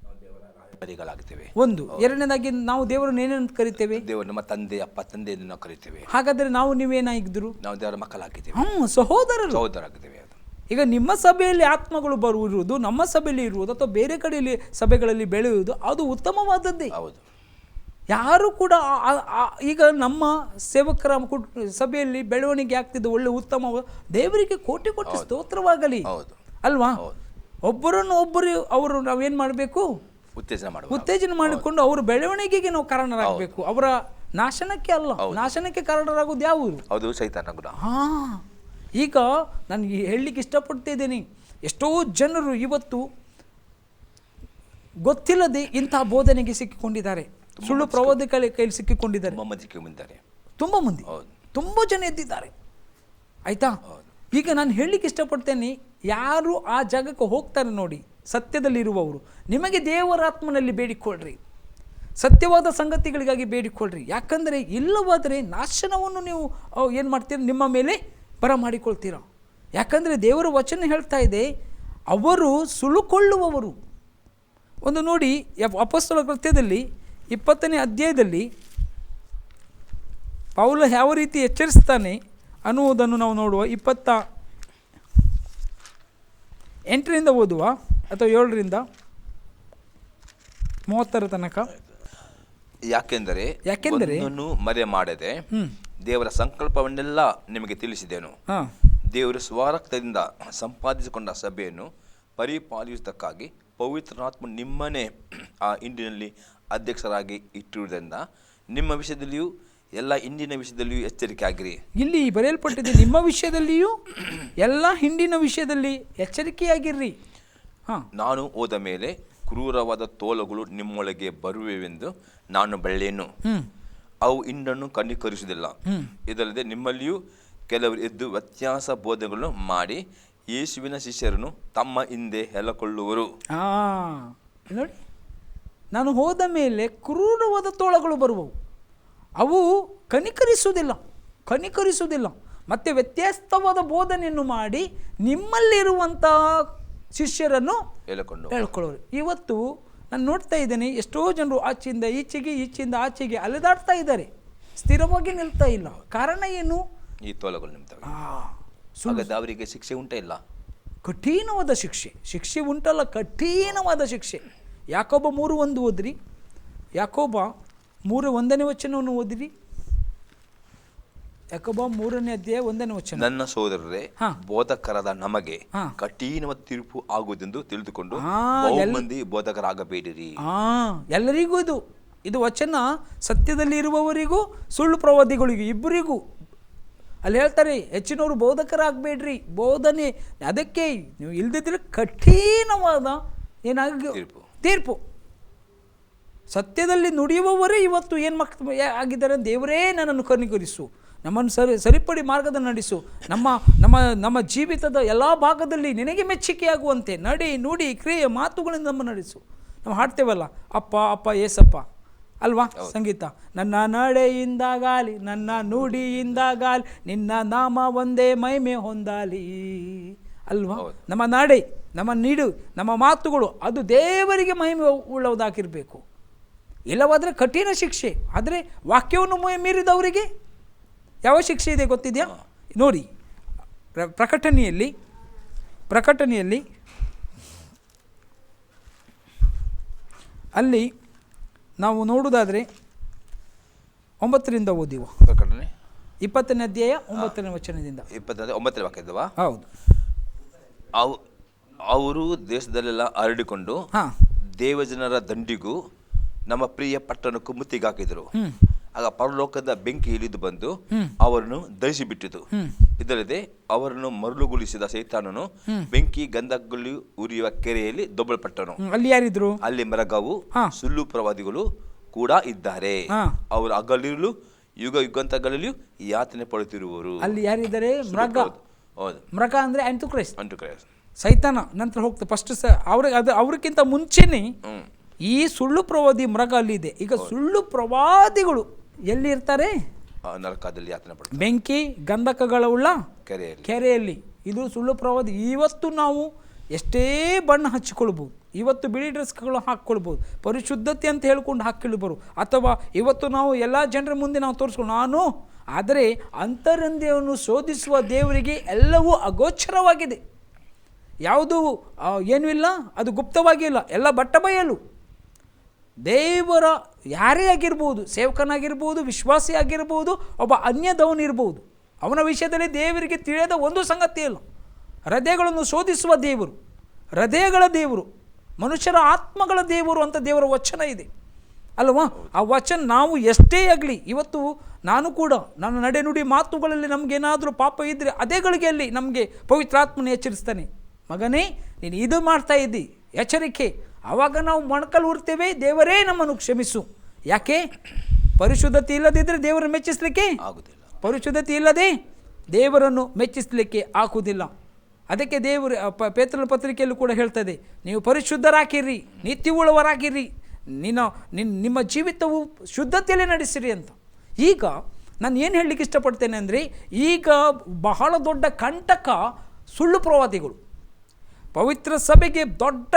ಬರಿಗಳಾಗ್ತೇವೆ ಒಂದು. ಎರಡನೇದಾಗಿ ನಾವು ದೇವರನ್ನು ಏನೇನು ಕರಿತೇವೆ ದೇವರು ನಮ್ಮ ತಂದೆ ಅಪ್ಪ ತಂದೆ ನಾವು ಕರಿತೇವೆ ಹಾಗಾದ್ರೆ ನಾವು ನೀವೇನಾಗಿದ್ರು ನಾವು ದೇವರ ಮಕ್ಕಳಾಗಿದ್ದೇವೆ. ಹ್ಞೂ ಸಹೋದರರು. ಸಹೋದರಾಗಿದ್ದೇವೆ ಈಗ ನಿಮ್ಮ ಸಭೆಯಲ್ಲಿ ಆತ್ಮಗಳು ಬರುವುದು ನಮ್ಮ ಸಭೆಯಲ್ಲಿ ಇರುವುದು ಅಥವಾ ಬೇರೆ ಕಡೆಯಲ್ಲಿ ಸಭೆಗಳಲ್ಲಿ ಬೆಳೆಯುವುದು ಅದು ಉತ್ತಮವಾದದ್ದೇ. ಹೌದು. ಯಾರು ಕೂಡ ಈಗ ನಮ್ಮ ಸೇವಕರ ಸಭೆಯಲ್ಲಿ ಬೆಳವಣಿಗೆ ಆಗ್ತಿದ್ದು ಒಳ್ಳೆ ಉತ್ತಮ ದೇವರಿಗೆ ಕೋಟಿ ಕೋಟಿ ಸ್ತೋತ್ರವಾಗಲಿ. ಹೌದು. ಅಲ್ವಾ. ಒಬ್ಬರನ್ನು ಒಬ್ಬರು ಅವರು ನಾವೇನು ಮಾಡಬೇಕು? ಉತ್ತೇಜನ ಮಾಡಿ ಉತ್ತೇಜನ ಮಾಡಿಕೊಂಡು ಅವರ ಬೆಳವಣಿಗೆಗೆ ನಾವು ಕಾರಣರಾಗಬೇಕು. ಅವರ ನಾಶನಕ್ಕೆ ಅಲ್ಲ ನಾಶನಕ್ಕೆ ಕಾರಣರಾಗೋದು ಯಾವುದು? ಹೌದು ಸೈತಾನ ಗುಣ ಹಾ. ಈಗ ನಾನು ಹೇಳಲಿಕ್ಕೆ ಇಷ್ಟಪಡ್ತಿದ್ದೀನಿ ಎಷ್ಟೋ ಜನರು ಇವತ್ತು ಗೊತ್ತಿಲ್ಲದೆ ಇಂತಹ ಬೋಧನೆಗೆ ಸಿಕ್ಕಿಕೊಂಡಿದ್ದಾರೆ. ಸುಳ್ಳು ಪ್ರವಾದಿಗಳ ಕೈಲಿ ಸಿಕ್ಕಿಕೊಂಡಿದ್ದಾರೆ. ಮೊಮ್ಮದಿಕ್ಕೆ ಮುಂದಾರೆ ತುಂಬ ಮಂದಿ. ತುಂಬ ಜನ ಎದ್ದಿದ್ದಾರೆ. ಆಯ್ತಾ? ಈಗ ನಾನು ಹೇಳಲಿಕ್ಕೆ ಇಷ್ಟಪಡ್ತೇನೆ ಯಾರು ಆ ಜಾಗಕ್ಕೆ ಹೋಗ್ತಾರೆ ನೋಡಿ ಸತ್ಯದಲ್ಲಿರುವವರು. ನಿಮಗೆ ದೇವರಾತ್ಮನಲ್ಲಿ ಬೇಡಿಕೊಳ್ಳ್ರಿ. ಸತ್ಯವಾದ ಸಂಗತಿಗಳಿಗಾಗಿ ಬೇಡಿಕೊಳ್ಳ್ರಿ. ಯಾಕಂದರೆ ಇಲ್ಲವಾದರೆ ನಾಶನವನ್ನು ನೀವು ಏನು ಮಾಡ್ತೀರ? ನಿಮ್ಮ ಮೇಲೆ ಬರ ಮಾಡಿಕೊಳ್ತೀರಾ ಯಾಕಂದರೆ ದೇವರ ವಚನ ಹೇಳ್ತಾ ಇದೆ, ಅವರು ಸುಳುಕೊಳ್ಳುವವರು ಒಂದು ನೋಡಿ ಅಪಸ್ತಲ ಕೃತ್ಯದಲ್ಲಿ ಇಪ್ಪತ್ತನೇ ಅಧ್ಯಾಯದಲ್ಲಿ ಪೌಲ ಯಾವ ರೀತಿ ಎಚ್ಚರಿಸ್ತಾನೆ ಅನ್ನುವುದನ್ನು ನಾವು ನೋಡುವ. ಇಪ್ಪತ್ತ ಎಂಟರಿಂದ ಓದುವ. ಅಥವಾ ಏಳರಿಂದ ಮೂವತ್ತರ ತನಕ? ಯಾಕೆಂದರೆ ಯಾಕೆಂದರೆ? ಒಂದನ್ನು ಮರೆ ಮಾಡದೆ ದೇವರ ಸಂಕಲ್ಪವನ್ನೆಲ್ಲ ನಿಮಗೆ ತಿಳಿಸಿದೆನು. ಹಾಂ. ದೇವರು ಸ್ವರಕ್ತದಿಂದ ಸಂಪಾದಿಸಿಕೊಂಡ ಸಭೆಯನ್ನು ಪರಿಪಾಲಿಸುವುದಕ್ಕಾಗಿ ಪವಿತ್ರಾತ್ಮ ನಿಮ್ಮನೇ ಆ ಇಂಡಿನಲ್ಲಿ ಅಧ್ಯಕ್ಷರಾಗಿ ಇಟ್ಟಿರುವುದರಿಂದ ನಿಮ್ಮ ವಿಷಯದಲ್ಲಿಯೂ ಎಲ್ಲ ಹಿಂದಿನ ವಿಷಯದಲ್ಲಿಯೂ ಎಚ್ಚರಿಕೆ ಆಗಿರಿ ಇಲ್ಲಿ ಬರೆಯಲ್ಪಟ್ಟಿದೆ ನಿಮ್ಮ ವಿಷಯದಲ್ಲಿಯೂ ಎಲ್ಲ ಹಿಂದಿನ ವಿಷಯದಲ್ಲಿ ಎಚ್ಚರಿಕೆಯಾಗಿರ್ರಿ. ನಾನು ಹೋದ ಮೇಲೆ ಕ್ರೂರವಾದ ತೋಲಗಳು ನಿಮ್ಮೊಳಗೆ ಬರುವೆವೆಂದು ನಾನು ಬಳ್ಳೇನು ಹ್ಞೂ ಅವು ಇನ್ನನ್ನು ಕಣ್ಣಿಕರಿಸುವುದಿಲ್ಲ ಇದಲ್ಲದೆ ನಿಮ್ಮಲ್ಲಿಯೂ ಕೆಲವರು ಎದ್ದು ವ್ಯತ್ಯಾಸ ಬೋಧನೆಗಳನ್ನು ಮಾಡಿ ಯೇಸುವಿನ ಶಿಷ್ಯರನ್ನು ತಮ್ಮ ಹಿಂದೆ ಹೆಲಕೊಳ್ಳುವರು ನೋಡಿ ನಾನು ಹೋದ ಮೇಲೆ ಕ್ರೂರವಾದ ತೋಳಗಳು ಬರುವವು. ಅವು ಕನಿಕರಿಸುವುದಿಲ್ಲ ಕನಿಕರಿಸುವುದಿಲ್ಲ. ಮತ್ತು ವ್ಯತ್ಯಸ್ತವಾದ ಬೋಧನೆಯನ್ನು ಮಾಡಿ ನಿಮ್ಮಲ್ಲಿರುವಂಥ ಶಿಷ್ಯರನ್ನು ಹೇಳ್ಕೊಂಡು. ಹೇಳ್ಕೊಳ್ಳೋರು. ಇವತ್ತು ನಾನು ನೋಡ್ತಾ ಇದ್ದೇನೆ ಎಷ್ಟೋ ಜನರು ಆಚೆಯಿಂದ ಈಚೆಗೆ ಈಚೆಯಿಂದ ಆಚೆಗೆ ಅಲೆದಾಡ್ತಾ ಇದ್ದಾರೆ. ಸ್ಥಿರವಾಗಿ ನಿಲ್ತಾ ಇಲ್ಲ. ಕಾರಣ ಏನು? ಈ ತೋಲಗಳು ನಿಮ್ತವೆ ಅವರಿಗೆ ಶಿಕ್ಷೆ ಉಂಟ ಇಲ್ಲ? ಕಠಿಣವಾದ ಶಿಕ್ಷೆ. ಶಿಕ್ಷೆ ಉಂಟಲ್ಲ ಕಠಿಣವಾದ ಶಿಕ್ಷೆ. ಯಾಕೊಬ್ಬ ಮೂರು ಒಂದು ಓದ್ರಿ. ಯಾಕೊಬ್ಬ ಮೂರು ಒಂದನೇ ವಚನವನ್ನು ಓದಿರಿ. ಯಾಕೊಬ್ಬ ಮೂರನೇ ಅಧ್ಯಾಯ ಒಂದನೇ ವಚನ ನನ್ನ ಸೋದರರೇ ಹಾ. ಬೋಧಕರಾದ ನಮಗೆ ಹಾ. ಕಠಿಣವಾದ ತೀರ್ಪು ಆಗುವುದೆಂದು ತಿಳಿದುಕೊಂಡು ಹಾ, ಬಹು ಮಂದಿ ಬೋಧಕರಾಗಬೇಡಿರಿ ಆ ಎಲ್ಲರಿಗೂ ಇದು ಇದು ವಚನ ಸತ್ಯದಲ್ಲಿ ಇರುವವರಿಗೂ ಸುಳ್ಳು ಪ್ರವಾದಿಗಳಿಗೂ ಇಬ್ಬರಿಗೂ ಅಲ್ಲಿ ಹೇಳ್ತಾರೆ ಹೆಚ್ಚಿನವರು ಬೋಧಕರಾಗಬೇಡ್ರಿ ಬೋಧನೆ ಅದಕ್ಕೆ ನೀವು ಇಲ್ದಿದ್ರೆ ಕಠಿಣವಾದ ಏನಾಗ ತೀರ್ಪು. ತೀರ್ಪು ಸತ್ಯದಲ್ಲಿ ನುಡಿಯುವವರೇ ಇವತ್ತು ಏನು ಮಕ್ ಯಾ- ಆಗಿದ್ದಾರೆ ದೇವರೇ ನನ್ನನ್ನು ಕನಿಕರಿಸು ನಮ್ಮನ್ನು ಸರಿ ಸರಿಪಡಿ ಮಾರ್ಗದ ನಡೆಸು. ನಮ್ಮ ನಮ್ಮ ನಮ್ಮ ಜೀವಿತದ ಎಲ್ಲ ಭಾಗದಲ್ಲಿ ನಿನಗೆ ಮೆಚ್ಚುಗೆಯಾಗುವಂತೆ ನಡಿ ನುಡಿ ಕ್ರಿಯೆ ಮಾತುಗಳಿಂದ ನಮ್ಮ ನಡೆಸು. ನಾವು ಹಾಡ್ತೇವಲ್ಲ ಅಪ್ಪ ಅಪ್ಪ ಏಸಪ್ಪ. ಅಲ್ವಾ ಸಂಗೀತ? ನನ್ನ ನಡೆಯಿಂದಾಗಲಿ ನನ್ನ ನುಡಿಯಿಂದಾಗಲಿ ನಿನ್ನ ನಾಮ ಒಂದೇ ಮೈಮೆ ಹೊಂದಾಲಿ. ಅಲ್ವಾ? ನಮ್ಮ ನಾಡೆ ನಮ್ಮ ನೀಡು ನಮ್ಮ ಮಾತುಗಳು ಅದು ದೇವರಿಗೆ ಮಹಿಮೆ ಉಳ್ಳವುದಾಗಿರಬೇಕು ಇಲ್ಲವಾದರೆ ಕಠಿಣ ಶಿಕ್ಷೆ. ಆದರೆ ವಾಕ್ಯವನ್ನು ಮೀರಿದವರಿಗೆ ಯಾವ ಶಿಕ್ಷೆ ಇದೆ ಗೊತ್ತಿದೆಯಾ? ನೋಡಿ ಪ್ರಕಟಣೆಯಲ್ಲಿ ಪ್ರಕಟಣೆಯಲ್ಲಿ ಅಲ್ಲಿ ನಾವು ನೋಡುವುದಾದರೆ ಒಂಬತ್ತರಿಂದ ಓದಿವ. ಪ್ರಕಟಣೆ? ಇಪ್ಪತ್ತನೇ ಅಧ್ಯಾಯ ಒಂಬತ್ತನೇ ವಚನದಿಂದ. ಇಪ್ಪತ್ತನೇ ಒಂಬತ್ತನೇ ವಾಕ್ಯದವಾ ಹೌದು. ಅವರು ದೇಶದಲ್ಲೆಲ್ಲ ಹರಡಿಕೊಂಡು ದೇವಜನರ ದಂಡಿಗೂ ನಮ್ಮ ಪ್ರಿಯ ಪಟ್ಟಣಕ್ಕೂ ಮುತ್ತಿಗೆ ಹಾಕಿದರು. ಆಗ ಪರಲೋಕದ ಬೆಂಕಿ ಇಳಿದು ಬಂದು ಅವರನ್ನು ದಹಿಸಿಬಿಟ್ಟಿತು. ಇದಲ್ಲದೆ ಅವರನ್ನು ಮರಳುಗೊಳಿಸಿದ ಸೈತಾನನು ಬೆಂಕಿ ಗಂಧಗಳು ಉರಿಯುವ ಕೆರೆಯಲ್ಲಿ ದೊಬ್ಬಲ್ಪಟ್ಟನು. ಅಲ್ಲಿ ಯಾರಿದ್ರು? ಅಲ್ಲಿ ಮರಗವು. ಸುಳ್ಳು ಪ್ರವಾದಿಗಳು ಕೂಡ ಇದ್ದಾರೆ. ಅವರು ಹಗಲಿರಲು ಯುಗ ಯುಗಾಂತಗಳಲ್ಲಿಯೂ ಯಾತನೆ ಪಡುತ್ತಿರುವರು. ಅಲ್ಲಿ ಯಾರಿದ್ದಾರೆ? ಮೃಗ. ಹೌದು. ಮೃಗ ಅಂದ್ರೆ ಆಂಟು ಕ್ರೈಸ್ ಅಂಟು ಕ್ರೈಸ್ ಸೈತಾನ ನಂತರ ಹೋಗ್ತದೆ ಫಸ್ಟ್ ಸ ಅವ್ರಿಗೆ ಅದು ಅವ್ರಿಗಿಂತ ಮುಂಚೆನೇ ಈ ಸುಳ್ಳು ಪ್ರವಾದಿ ಮೃಗ ಅಲ್ಲಿದೆ ಈಗ ಸುಳ್ಳು ಪ್ರವಾದಿಗಳು ಎಲ್ಲಿರ್ತಾರೆ ಇರ್ತಾರೆ? ನರಕದಲ್ಲಿ ಯಾತನೆ ಪಡ್ತಾರೆ. ಬೆಂಕಿ ಗಂಧಕಗಳುಳ್ಳ ಕೆರೆಯಲ್ಲಿ. ಕೆರೆಯಲ್ಲಿ. ಇದು ಸುಳ್ಳು ಪ್ರವಾದಿ. ಇವತ್ತು ನಾವು ಎಷ್ಟೇ ಬಣ್ಣ ಹಚ್ಚಿಕೊಳ್ಬೋದು ಇವತ್ತು ಬಿಳಿ ಡ್ರೆಸ್ಗಳು ಹಾಕ್ಕೊಳ್ಬೋದು ಪರಿಶುದ್ಧತೆ ಅಂತ ಹೇಳ್ಕೊಂಡು ಹಾಕಿಳ್ಬರು ಅಥವಾ ಇವತ್ತು ನಾವು ಎಲ್ಲ ಜನರ ಮುಂದೆ ನಾವು ತೋರಿಸ್ಕೊಂಡು ನಾನು ಆದರೆ ಅಂತರಂದ್ಯವನ್ನು ಶೋಧಿಸುವ ದೇವರಿಗೆ ಎಲ್ಲವೂ ಅಗೋಚರವಾಗಿದೆ. ಯಾವುದು ಏನೂ ಇಲ್ಲ ಅದು ಗುಪ್ತವಾಗಿ ಇಲ್ಲ. ಎಲ್ಲ ಬಟ್ಟ ಬಯಲು ದೇವರ ಯಾರೇ ಆಗಿರ್ಬೋದು, ಸೇವಕನಾಗಿರ್ಬೋದು, ವಿಶ್ವಾಸಿ ಆಗಿರ್ಬೋದು, ಒಬ್ಬ ಅನ್ಯದವನಿರ್ಬೋದು, ಅವನ ವಿಷಯದಲ್ಲಿ ದೇವರಿಗೆ ತಿಳಿಯದ ಒಂದು ಸಂಗತಿ ಇಲ್ಲ. ಹೃದಯಗಳನ್ನು ಶೋಧಿಸುವ ದೇವರು, ಹೃದಯಗಳ ದೇವರು, ಮನುಷ್ಯರ ಆತ್ಮಗಳ ದೇವರು ಅಂತ ದೇವರ ವಚನ ಇದೆ. ಅಲ್ವಾ? ಆ ವಚನ ನಾವು ಎಷ್ಟೇ ಆಗಲಿ, ಇವತ್ತು ನಾನು ಕೂಡ ನನ್ನ ನಡೆನುಡಿ ಮಾತುಗಳಲ್ಲಿ ನಮಗೇನಾದರೂ ಪಾಪ ಇದ್ದರೆ ಅದೇ ಗಳಿಗೆಯಲ್ಲಿ ನಮಗೆ ಪವಿತ್ರಾತ್ಮನ ಎಚ್ಚರಿಸ್ತಾನೆ. ಮಗನೇ, ನೀನು ಇದು ಮಾಡ್ತಾ ಇದ್ದಿ, ಎಚ್ಚರಿಕೆ ಆವಾಗ ನಾವು ಮೊಣಕಲ್ ಉರ್ತೇವೆ ದೇವರೇ ನಮ್ಮನ್ನು ಕ್ಷಮಿಸು. ಯಾಕೆ? ಪರಿಶುದ್ಧತೆ ಇಲ್ಲದಿದ್ದರೆ ದೇವರನ್ನು ಮೆಚ್ಚಿಸಲಿಕ್ಕೆ ಆಗುದಿಲ್ಲ. ಪರಿಶುದ್ಧತೆ ಇಲ್ಲದೆ ದೇವರನ್ನು ಮೆಚ್ಚಿಸಲಿಕ್ಕೆ ಆಗುವುದಿಲ್ಲ ಅದಕ್ಕೆ ದೇವರು ಪ ಪೇತ್ರ ಪತ್ರಿಕೆಯಲ್ಲೂ ಕೂಡ ಹೇಳ್ತದೆ ನೀವು ಪರಿಶುದ್ಧರಾಗಿರ್ರಿ ನೀತಿಯುಳ್ಳವರಾಗಿರ್ರಿ ನಿನ್ನ ನಿನ್ನ ನಿಮ್ಮ ಜೀವಿತವು ಶುದ್ಧತೆಯಲ್ಲೇ ನಡೆಸಿರಿ ಅಂತ. ಈಗ ನಾನು ಏನು ಹೇಳಲಿಕ್ಕೆ ಇಷ್ಟಪಡ್ತೇನೆ ಅಂದರೆ ಈಗ ಬಹಳ ದೊಡ್ಡ ಕಂಟಕ ಸುಳ್ಳು ಪ್ರವಾದಿಗಳು. ಪವಿತ್ರ ಸಭೆಗೆ ದೊಡ್ಡ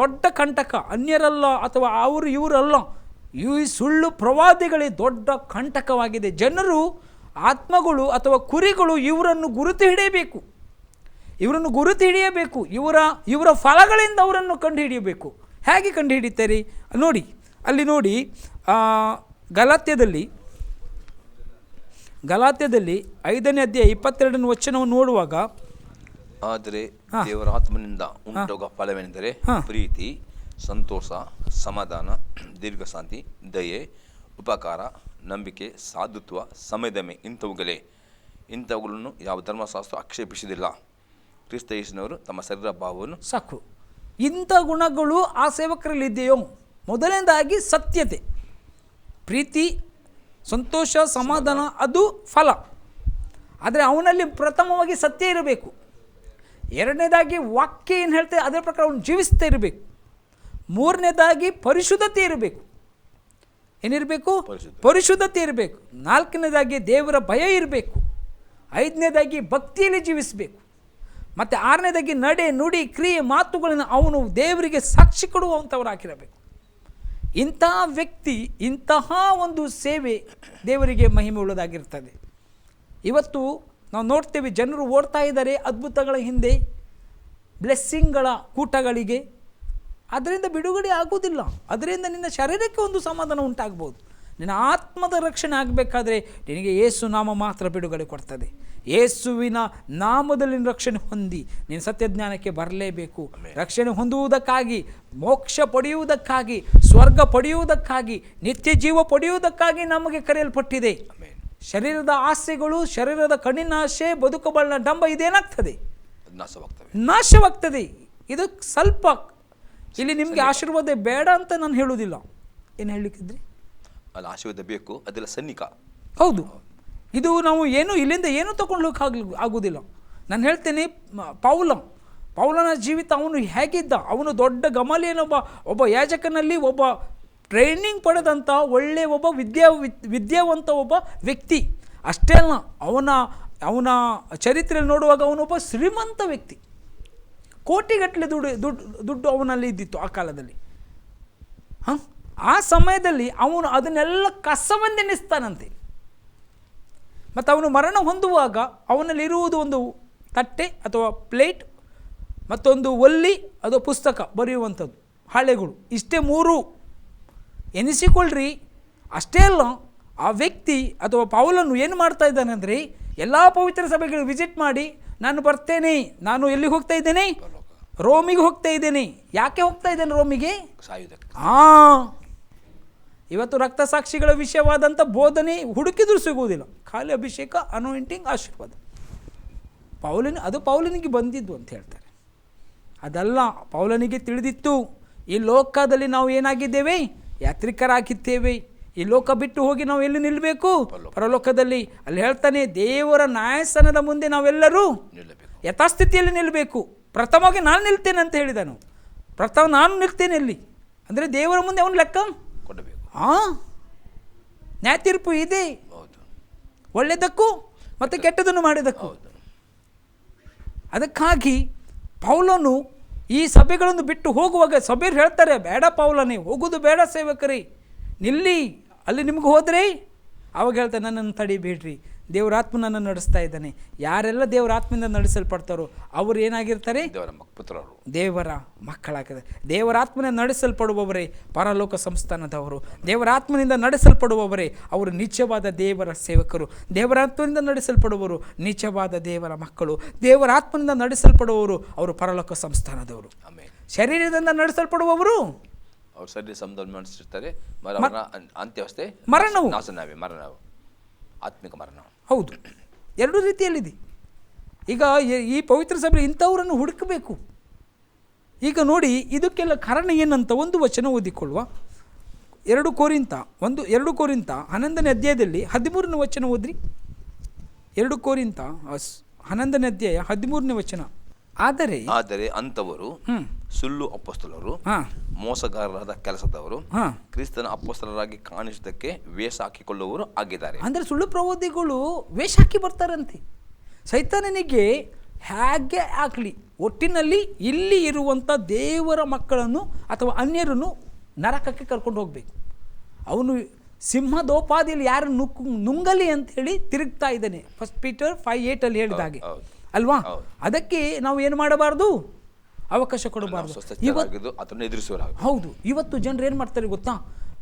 ದೊಡ್ಡ ಕಂಟಕ, ಅನ್ಯರಲ್ಲ ಅಥವಾ ಅವರು ಇವರಲ್ಲ, ಈ ಸುಳ್ಳು ಪ್ರವಾದಿಗಳೇ ದೊಡ್ಡ ಕಂಟಕವಾಗಿದೆ. ಜನರು, ಆತ್ಮಗಳು ಅಥವಾ ಕುರಿಗಳು ಇವರನ್ನು ಗುರುತು ಹಿಡಿಯಬೇಕು. ಇವರನ್ನು ಗುರುತು ಹಿಡಿಯಬೇಕು. ಇವರ ಇವರ ಫಲಗಳಿಂದ ಅವರನ್ನು ಕಂಡುಹಿಡಿಯಬೇಕು ಹೇಗೆ ಕಂಡು ಹಿಡಿತಾರೆ ನೋಡಿ, ಅಲ್ಲಿ ನೋಡಿ ಗಲಾತ್ಯದಲ್ಲಿ ಗಲಾತ್ಯದಲ್ಲಿ ಐದನೇ ಅಧ್ಯಾಯ ಇಪ್ಪತ್ತೆರಡನೇ ವಚನವನ್ನು ನೋಡುವಾಗ ಆದರೆ ದೇವರ ಆತ್ಮನಿಂದ ಉಂಟಾಗುವ ಫಲವೆಂದರೆ ಪ್ರೀತಿ ಸಂತೋಷ ಸಮಾಧಾನ ದೀರ್ಘಶಾಂತಿ ದಯೆ ಉಪಕಾರ ನಂಬಿಕೆ ಸಾಧುತ್ವ ಸಮಯದಮೆ ಇಂಥವುಗಳೇ. ಇಂಥವುಗಳನ್ನು ಯಾವ ಧರ್ಮಶಾಸ್ತ್ರ ಆಕ್ಷೇಪಿಸುವುದಿಲ್ಲ ಕ್ರಿಸ್ತ ಯೇಸುನವರು ತಮ್ಮ ಶರೀರ ಭಾವವನ್ನು ಸಾಕು. ಇಂಥ ಗುಣಗಳು ಆ ಸೇವಕರಲ್ಲಿದೆಯೋ? ಮೊದಲನೇದಾಗಿ ಸತ್ಯತೆ. ಪ್ರೀತಿ ಸಂತೋಷ ಸಮಾಧಾನ ಅದು ಫಲ. ಆದರೆ ಅವನಲ್ಲಿ ಪ್ರಥಮವಾಗಿ ಸತ್ಯ ಇರಬೇಕು. ಎರಡನೇದಾಗಿ ವಾಕ್ಯ ಏನು ಹೇಳ್ತೇವೆ ಅದರ ಪ್ರಕಾರ ಅವನು ಜೀವಿಸ್ತಾ ಇರಬೇಕು. ಮೂರನೇದಾಗಿ ಪರಿಶುದ್ಧತೆ ಇರಬೇಕು. ಏನಿರಬೇಕು? ಪರಿಶುದ್ಧ. ಪರಿಶುದ್ಧತೆ ಇರಬೇಕು. ನಾಲ್ಕನೇದಾಗಿ ದೇವರ ಭಯ ಇರಬೇಕು. ಐದನೇದಾಗಿ ಭಕ್ತಿಯಲ್ಲಿ ಜೀವಿಸಬೇಕು. ಮತ್ತು ಆರನೇದಾಗಿ ನಡೆ ನುಡಿ ಕ್ರಿಯೆ ಮಾತುಗಳನ್ನು ಅವನು ದೇವರಿಗೆ ಸಾಕ್ಷಿ ಕೊಡುವಂಥವರಾಗಿರಬೇಕು. ಇಂತಹ ವ್ಯಕ್ತಿ ಇಂತಹ ಒಂದು ಸೇವೆ ದೇವರಿಗೆ ಮಹಿಮೆ ಉಳ್ಳದಾಗಿರ್ತದೆ ಇವತ್ತು ನಾವು ನೋಡ್ತೇವೆ ಜನರು ಓಡ್ತಾ ಇದ್ದಾರೆ ಅದ್ಭುತಗಳ ಹಿಂದೆ ಬ್ಲೆಸ್ಸಿಂಗ್ಗಳ ಕೂಟಗಳಿಗೆ. ಅದರಿಂದ ಬಿಡುಗಡೆ ಆಗುವುದಿಲ್ಲ. ಅದರಿಂದ ನಿನ್ನ ಶರೀರಕ್ಕೆ ಒಂದು ಸಮಾಧಾನ ಉಂಟಾಗ್ಬೋದು. ನಿನ್ನ ಆತ್ಮದ ರಕ್ಷಣೆ ಆಗಬೇಕಾದ್ರೆ ನಿನಗೆ ಏಸು ನಾಮ ಮಾತ್ರ ಬಿಡುಗಡೆ ಕೊಡ್ತದೆ. ಯೇಸುವಿನ ನಾಮದಲ್ಲಿ ರಕ್ಷಣೆ ಹೊಂದಿ ನೀನು ಸತ್ಯಜ್ಞಾನಕ್ಕೆ ಬರಲೇಬೇಕು. ರಕ್ಷಣೆ ಹೊಂದುವುದಕ್ಕಾಗಿ ಮೋಕ್ಷ ಪಡೆಯುವುದಕ್ಕಾಗಿ ಸ್ವರ್ಗ ಪಡೆಯುವುದಕ್ಕಾಗಿ ನಿತ್ಯ ಜೀವ ಪಡೆಯುವುದಕ್ಕಾಗಿ ನಮಗೆ ಕರೆಯಲ್ಪಟ್ಟಿದೆ. ಶರೀರದ ಆಸೆಗಳು ಶರೀರದ ಕಣ್ಣಿನ ಆಸೆ ಬದುಕಬಲ್ಲ ಡಂಬ ಇದೇನಾಗ್ತದೆ? ಅದು ನಾಶವಾಗ್ತವೆ. ನಾಶವಾಗ್ತದೆ. ಇದು ಸ್ವಲ್ಪ. ಇಲ್ಲಿ ನಿಮಗೆ ಆಶೀರ್ವಾದ ಬೇಡ ಅಂತ ನಾನು ಹೇಳುವುದಿಲ್ಲ. ಏನು ಹೇಳಲಿಕ್ಕಿದ್ರಿ? ಅಲ್ಲಿ ಆಶೀರ್ವಾದ ಬೇಕು ಅದೆಲ್ಲ ಸನ್ನಿಕ. ಹೌದು. ಇದು ನಾವು ಏನು ಇಲ್ಲಿಂದ ಏನು ತಗೊಳ್ಳೋಕೆ ಆಗ್ಲಿ ಆಗುವುದಿಲ್ಲ ನಾನು ಹೇಳ್ತೇನೆ ಪೌಲಂ ಪೌಲ. ಪೌಲನ ಜೀವಿತ ಅವನು ಹೇಗಿದ್ದ? ಅವನು ದೊಡ್ಡ ಗಮಲಿಯನ್ನೊಬ್ಬ ಒಬ್ಬ ಯಾಜಕನಲ್ಲಿ ಒಬ್ಬ ಟ್ರೈನಿಂಗ್ ಪಡೆದಂಥ ಒಳ್ಳೆಯ ಒಬ್ಬ ವಿದ್ಯಾ ವಿದ್ಯಾವಂತ ಒಬ್ಬ ವ್ಯಕ್ತಿ. ಅಷ್ಟೇ ಅಲ್ಲ, ಅವನ ಅವನ ಚರಿತ್ರೆಯಲ್ಲಿ ನೋಡುವಾಗ ಅವನೊಬ್ಬ ಶ್ರೀಮಂತ ವ್ಯಕ್ತಿ. ಕೋಟಿಗಟ್ಟಲೆ ದುಡ್ಡು ದುಡ್ಡು ದುಡ್ಡು ಅವನಲ್ಲಿ ಇದ್ದಿತ್ತು ಆ ಕಾಲದಲ್ಲಿ. ಹಾಂ? ಆ ಸಮಯದಲ್ಲಿ ಅವನು ಅದನ್ನೆಲ್ಲ ಕಸವನ್ನೆನಿಸ್ತಾನಂತೆ. ಮತ್ತು ಅವನು ಮರಣ ಹೊಂದುವಾಗ ಅವನಲ್ಲಿರುವುದು ಒಂದು ತಟ್ಟೆ ಅಥವಾ ಪ್ಲೇಟ್, ಮತ್ತೊಂದು ಒಲ್ಲಿ, ಅದು ಪುಸ್ತಕ ಬರೆಯುವಂಥದ್ದು, ಹಾಳೆಗಳು. ಇಷ್ಟೇ ಮೂರು. ಎನಿಸಿಕೊಳ್ಳ್ರಿ. ಅಷ್ಟೇ ಅಲ್ಲ ಆ ವ್ಯಕ್ತಿ ಅಥವಾ ಪೌಲನ್ನು ಏನು ಮಾಡ್ತಾ ಇದ್ದಾನೆ ಅಂದರೆ ಎಲ್ಲ ಪವಿತ್ರ ಸಭೆಗಳು ವಿಸಿಟ್ ಮಾಡಿ ನಾನು ಬರ್ತೇನೆ ನಾನು ಎಲ್ಲಿಗೆ ಹೋಗ್ತಾ ಇದ್ದೇನೆ? ರೋಮಿಗೆ ಹೋಗ್ತಾ ಇದ್ದೇನೆ. ಯಾಕೆ ಹೋಗ್ತಾ ಇದ್ದೇನೆ ರೋಮಿಗೆ? ಹಾ ಇವತ್ತು ಇವತ್ತು ರಕ್ತಸಾಕ್ಷಿಗಳ ವಿಷಯವಾದಂಥ ಬೋಧನೆ ಹುಡುಕಿದ್ರೂ ಸಿಗುವುದಿಲ್ಲ. ಖಾಲಿ ಅಭಿಷೇಕ ಅನೋಯಿಂಟಿಂಗ್ ಆಶೀರ್ವಾದ. ಪೌಲಿನ ಅದು ಪೌಲನಿಗೆ ಬಂದಿದ್ದು ಅಂತ ಹೇಳ್ತಾರೆ. ಅದಲ್ಲ ಪೌಲನಿಗೆ ತಿಳಿದಿತ್ತು ಈ ಲೋಕದಲ್ಲಿ ನಾವು ಏನಾಗಿದ್ದೇವೆ? ಯಾತ್ರಿಕರಾಗಿದ್ದೇವೆ. ಈ ಲೋಕ ಬಿಟ್ಟು ಹೋಗಿ ನಾವು ಎಲ್ಲಿ ನಿಲ್ಲಬೇಕು ಪರಲೋಕದಲ್ಲಿ. ಅಲ್ಲಿ ಹೇಳ್ತಾನೆ ದೇವರ ನ್ಯಾಯಸ್ಥಾನದ ಮುಂದೆ ನಾವೆಲ್ಲರೂ ನಿಲ್ಲಬೇಕು. ಯಥಾಸ್ಥಿತಿಯಲ್ಲಿ ನಿಲ್ಲಬೇಕು ಪ್ರಥಮವಾಗಿ ನಾನು ನಿಲ್ತೇನೆ ಅಂತ ಹೇಳಿದನು. ಪ್ರಥಮ ನಾನು ನಿಲ್ತೇನೆ ಅಲ್ಲಿ ಅಂದರೆ ದೇವರ ಮುಂದೆ ಅವನು ಲೆಕ್ಕ? ಕೊಡಬೇಕು. ಹಾಂ ನ್ಯಾಯ ತೀರ್ಪು ಇದೆ. ಹೌದು. ಒಳ್ಳೆಯದಕ್ಕೂ ಮತ್ತು ಕೆಟ್ಟದನ್ನು ಮಾಡಿದಕ್ಕೂ ಹೌದು. ಅದಕ್ಕಾಗಿ ಪೌಲನು ಈ ಸಭೆಗಳನ್ನು ಬಿಟ್ಟು ಹೋಗುವಾಗ ಸಭೆಯರು ಹೇಳ್ತಾರೆ, ಬೇಡ ಪಾವಲನೇ ಹೋಗೋದು ಬೇಡ ಸೇವಕರಿ. ನಿಲ್ಲಿ, ಅಲ್ಲಿ ನಿಮ್ಗೆ ಹೋದ್ರಿ? ಅವಾಗ ಹೇಳ್ತಾರೆ, ನನ್ನನ್ನು ತಡಿಬೇಡ್ರಿ. ದೇವರ ನನ್ನ ನಡೆಸ್ತಾ ಇದ್ದಾನೆ. ಯಾರೆಲ್ಲ ದೇವರಾತ್ಮಿಂದ ನಡೆಸಲ್ಪಡ್ತಾರೋ ಅವರು ಏನಾಗಿರ್ತಾರೆ? ದೇವರ ಪುತ್ರರು ದೇವರ ಮಕ್ಕಳಾಗಿದೆ ದೇವರಾತ್ಮನ ನಡೆಸಲ್ಪಡುವವರೇ ಪರಲೋಕ ಸಂಸ್ಥಾನದವರು. ದೇವರಾತ್ಮನಿಂದ ನಡೆಸಲ್ಪಡುವವರೇ ಅವರು ನಿಜವಾದ ದೇವರ ಸೇವಕರು. ದೇವರಾತ್ಮನಿಂದ ನಡೆಸಲ್ಪಡುವವರು ನಿಜವಾದ ದೇವರ ಮಕ್ಕಳು. ದೇವರಾತ್ಮನಿಂದ ನಡೆಸಲ್ಪಡುವವರು ಅವರು ಪರಲೋಕ ಸಂಸ್ಥಾನದವರು. ಶರೀರದಿಂದ ನಡೆಸಲ್ಪಡುವವರು? ಅವ್ರು ಸರಿ ಸಮದಲ್ಲಿ ಮರ ಅನ್- ಮರಣವು. ನಾಶನವೇ ಮರಣವು. ಆತ್ಮಿಕ ಮರಣ ಹೌದು, ಎರಡೂ ರೀತಿಯಲ್ಲಿದೆ. ಈಗ ಈ- ಪವಿತ್ರ ಸಭೆ ಇಂಥವರನ್ನು ಹುಡುಕಬೇಕು. ಈಗ ನೋಡಿ, ಇದಕ್ಕೆಲ್ಲ ಕಾರಣ ಏನಂತ ಒಂದು ವಚನ ಓದಿಕೊಳ್ಳುವ. ಎರಡು ಕೋರಿಂತ, ಒಂದು ಎರಡು ಕೋರಿಂತ, ಹನ್ನೊಂದನೇ ಅಧ್ಯಾಯದಲ್ಲಿ ಹದಿಮೂರನೇ ವಚನ ಓದ್ರಿ. ಎರಡು ಕೋರಿಂತ ಹನ್ನೊಂದನೇ ಅಧ್ಯಾಯ ಹದಿಮೂರನೇ ವಚನ. ಆದರೆ ಆದರೆ ಅಂತವರು ಸುಳ್ಳು ಅಪ್ಪಸ್ತಲರು ಹಾಂ. ಮೋಸಗಾರರಾದ ಕೆಲಸದವರು ಹಾಂ. ಕ್ರಿಸ್ತನ ಅಪ್ಪಸ್ತಲರಾಗಿ ಕಾಣಿಸುವುದಕ್ಕೆ ವೇಷ ಹಾಕಿಕೊಳ್ಳುವವರು ಆಗಿದ್ದಾರೆ. ಅಂದರೆ ಸುಳ್ಳು ಪ್ರವಾದಿಗಳು ವೇಷ ಹಾಕಿ ಬರ್ತಾರಂತೆ. ಸೈತಾನನಿಗೆ ಹೇಗೆ ಆಗಲಿ ಒಟ್ಟಿನಲ್ಲಿ ಇಲ್ಲಿ ಇರುವಂಥ ದೇವರ ಮಕ್ಕಳನ್ನು ಅಥವಾ ಅನ್ಯರನ್ನು ನರಕಕ್ಕೆ ಕರ್ಕೊಂಡು ಹೋಗಬೇಕು. ಅವನು ಸಿಂಹದೋಪಾದಿಯಲ್ಲಿ ಯಾರು ನುಕ್ ನುಂಗಲಿ ಅಂತ ಹೇಳಿ ತಿರುಗ್ತಾ ಇದ್ದಾನೆ. ಫಸ್ಟ್ ಪೀಟರ್ ಫೈವ್ ಏಟಲ್ಲಿ ಹೇಳಿದ ಹಾಗೆ. ಅಲ್ವಾ? ಅದಕ್ಕೆ ನಾವು ಏನು ಮಾಡಬಾರ್ದು? ಅವಕಾಶ ಕೊಡಬಾರ್ದು. ಹೌದು. ಇವತ್ತು ಜನರು ಏನು ಮಾಡ್ತಾರೆ ಗೊತ್ತಾ?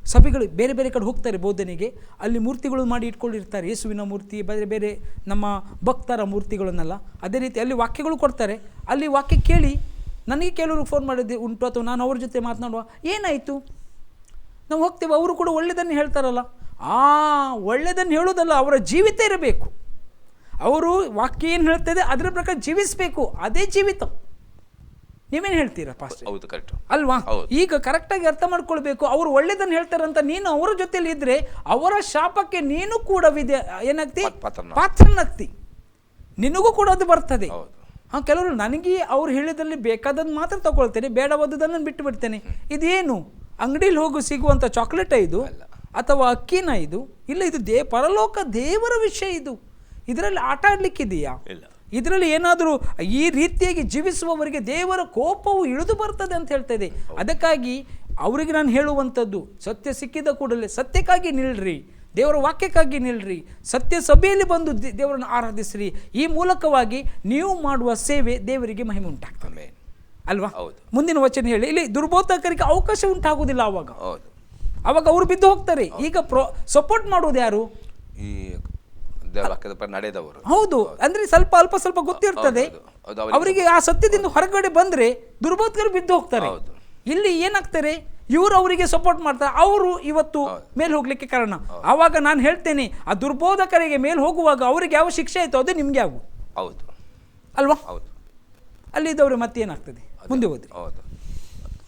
ಸಭೆಗಳು ಬೇರೆ ಬೇರೆ ಕಡೆ ಹೋಗ್ತಾರೆ ಬೋಧನೆಗೆ. ಅಲ್ಲಿ ಮೂರ್ತಿಗಳು ಮಾಡಿ ಇಟ್ಕೊಂಡಿರ್ತಾರೆ. ಯೇಸುವಿನ ಮೂರ್ತಿ ಬೇರೆ ಬೇರೆ ನಮ್ಮ ಭಕ್ತರ ಮೂರ್ತಿಗಳನ್ನೆಲ್ಲ. ಅದೇ ರೀತಿ ಅಲ್ಲಿ ವಾಕ್ಯಗಳು ಕೊಡ್ತಾರೆ. ಅಲ್ಲಿ ವಾಕ್ಯ ಕೇಳಿ ನನಗೆ ಕೆಲವರು ಫೋನ್ ಮಾಡಿದ್ದೆ ಉಂಟು ಅಥವಾ ನಾನು ಅವ್ರ ಜೊತೆ ಮಾತನಾಡುವ? ಏನಾಯಿತು? ನಾವು ಹೋಗ್ತೇವೆ ಅವರು ಕೂಡ ಒಳ್ಳೆಯದನ್ನು ಹೇಳ್ತಾರಲ್ಲ. ಆ ಒಳ್ಳೆಯದನ್ನು ಹೇಳೋದಲ್ಲ ಅವರ ಜೀವಿತ ಇರಬೇಕು. ಅವರು ವಾಕ್ಯ ಏನು ಹೇಳ್ತದೆ ಅದರ ಪ್ರಕಾರ ಜೀವಿಸಬೇಕು. ಅದೇ ಜೀವಿತ. ನೀವೇನು ಹೇಳ್ತೀರಾ ಪಾಸ್ಟ್ ಹೌದು ಕರೆಕ್ಟ್ ಅಲ್ವಾ? ಈಗ ಕರೆಕ್ಟಾಗಿ ಅರ್ಥ ಮಾಡ್ಕೊಳ್ಬೇಕು. ಅವರು ಒಳ್ಳೇದನ್ನು ಹೇಳ್ತಾರಂತ ನೀನು ಅವರ ಜೊತೆಯಲ್ಲಿ ಇದ್ರೆ ಅವರ ಶಾಪಕ್ಕೆ ನೀನು ಕೂಡ ವಿದ್ಯೆ ಏನಾಗ್ತಿ? ಪಾತ್- ಪಾತ್ರನಾಗ್ತಿ. ನಿನಗೂ ಕೂಡ ಅದು ಬರ್ತದೆ. ಹೌದು. ಹಾಂ ಕೆಲವರು ನನಗೆ ಅವ್ರು ಹೇಳಿದಲ್ಲಿ ಬೇಕಾದದ್ದು ಮಾತ್ರ ತಗೊಳ್ತೇನೆ ಬೇಡವಾದದನ್ನು ಬಿಟ್ಟು ಬಿಡ್ತೇನೆ ಇದೇನು? ಅಂಗಡಿಲಿ ಹೋಗು ಸಿಗುವಂಥ ಚಾಕ್ಲೇಟ ಇದು ಅಲ್ಲ. ಅಥವಾ ಅಕ್ಕಿನ ಇದು ಇಲ್ಲ ಇದು ದೇ ಪರಲೋಕ ದೇವರ ವಿಷಯ ಇದು. ಇದರಲ್ಲಿ ಆಟ ಆಡ್ಲಿಕ್ಕಿದೆಯಾ? ಇಲ್ಲ. ಇದರಲ್ಲಿ ಏನಾದರೂ ಈ ರೀತಿಯಾಗಿ ಜೀವಿಸುವವರಿಗೆ ದೇವರ ಕೋಪವು ಇಳಿದು ಬರ್ತದೆ ಅಂತ ಹೇಳ್ತಾ ಇದೆ. ಅದಕ್ಕಾಗಿ ಅವರಿಗೆ ನಾನು ಹೇಳುವಂಥದ್ದು ಸತ್ಯ ಸಿಕ್ಕಿದ ಕೂಡಲೇ ಸತ್ಯಕ್ಕಾಗಿ ನಿಲ್ರಿ ದೇವರ ವಾಕ್ಯಕ್ಕಾಗಿ ನಿಲ್ರಿ ಸತ್ಯ ಸಭೆಯಲ್ಲಿ ಬಂದು ದೇ- ದೇವರನ್ನು ಆರಾಧಿಸ್ರಿ. ಈ ಮೂಲಕವಾಗಿ ನೀವು ಮಾಡುವ ಸೇವೆ ದೇವರಿಗೆ ಮಹಿಮೆ ಉಂಟಾಗ್ತದೆ. ಅಲ್ವಾ? ಹೌದು. ಮುಂದಿನ ವಚನ ಹೇಳಿ. ಇಲ್ಲಿ ದುರ್ಬೋಧಕರಿಗೆ ಅವಕಾಶ ಉಂಟಾಗುವುದಿಲ್ಲ ಅವಾಗ. ಹೌದು. ಅವಾಗ ಅವರು ಬಿದ್ದು ಹೋಗ್ತಾರೆ. ಈಗ ಪ್ರೊ ಸಪೋರ್ಟ್ ಮಾಡೋದು ಯಾರು? ಈ ಪರ ನಡೆದವರು. ಹೌದು ಅಂದ್ರೆ ಸ್ವಲ್ಪ ಅಲ್ಪ ಸ್ವಲ್ಪ ಗೊತ್ತಿರ್ತದೆ. ಹೌದು. ಅವರಿಗೆ ಅವರಿಗೆ ಆ ಸತ್ಯದಿಂದ ಹೊರಗಡೆ ಬಂದ್ರೆ ದುರ್ಬೋಧಕರು ಬಿದ್ದು ಹೋಗ್ತಾರೆ. ಹೌದು. ಇಲ್ಲಿ ಏನಾಗ್ತಾರೆ ಇವರು ಅವರಿಗೆ ಸಪೋರ್ಟ್ ಮಾಡ್ತಾರೆ ಅವರು ಇವತ್ತು ಮೇಲೆ ಹೋಗ್ಲಿಕ್ಕೆ ಕಾರಣ. ಆವಾಗ ನಾನು ಹೇಳ್ತೇನೆ ಆ ದುರ್ಬೋಧಕರಿಗೆ ಮೇಲೆ ಹೋಗುವಾಗ ಅವರಿಗೆ ಯಾವ ಶಿಕ್ಷೆ ಆಯ್ತು ಅದು ನಿಮ್ಗೆ ಆಗು. ಹೌದು. ಅಲ್ವಾ? ಹೌದು. ಅಲ್ಲಿದ್ದವ್ರೆ ಮತ್ತೇನಾಗ್ತದೆ? ಮುಂದೆ ಹೋದ್ರಿ. ಹೌದು.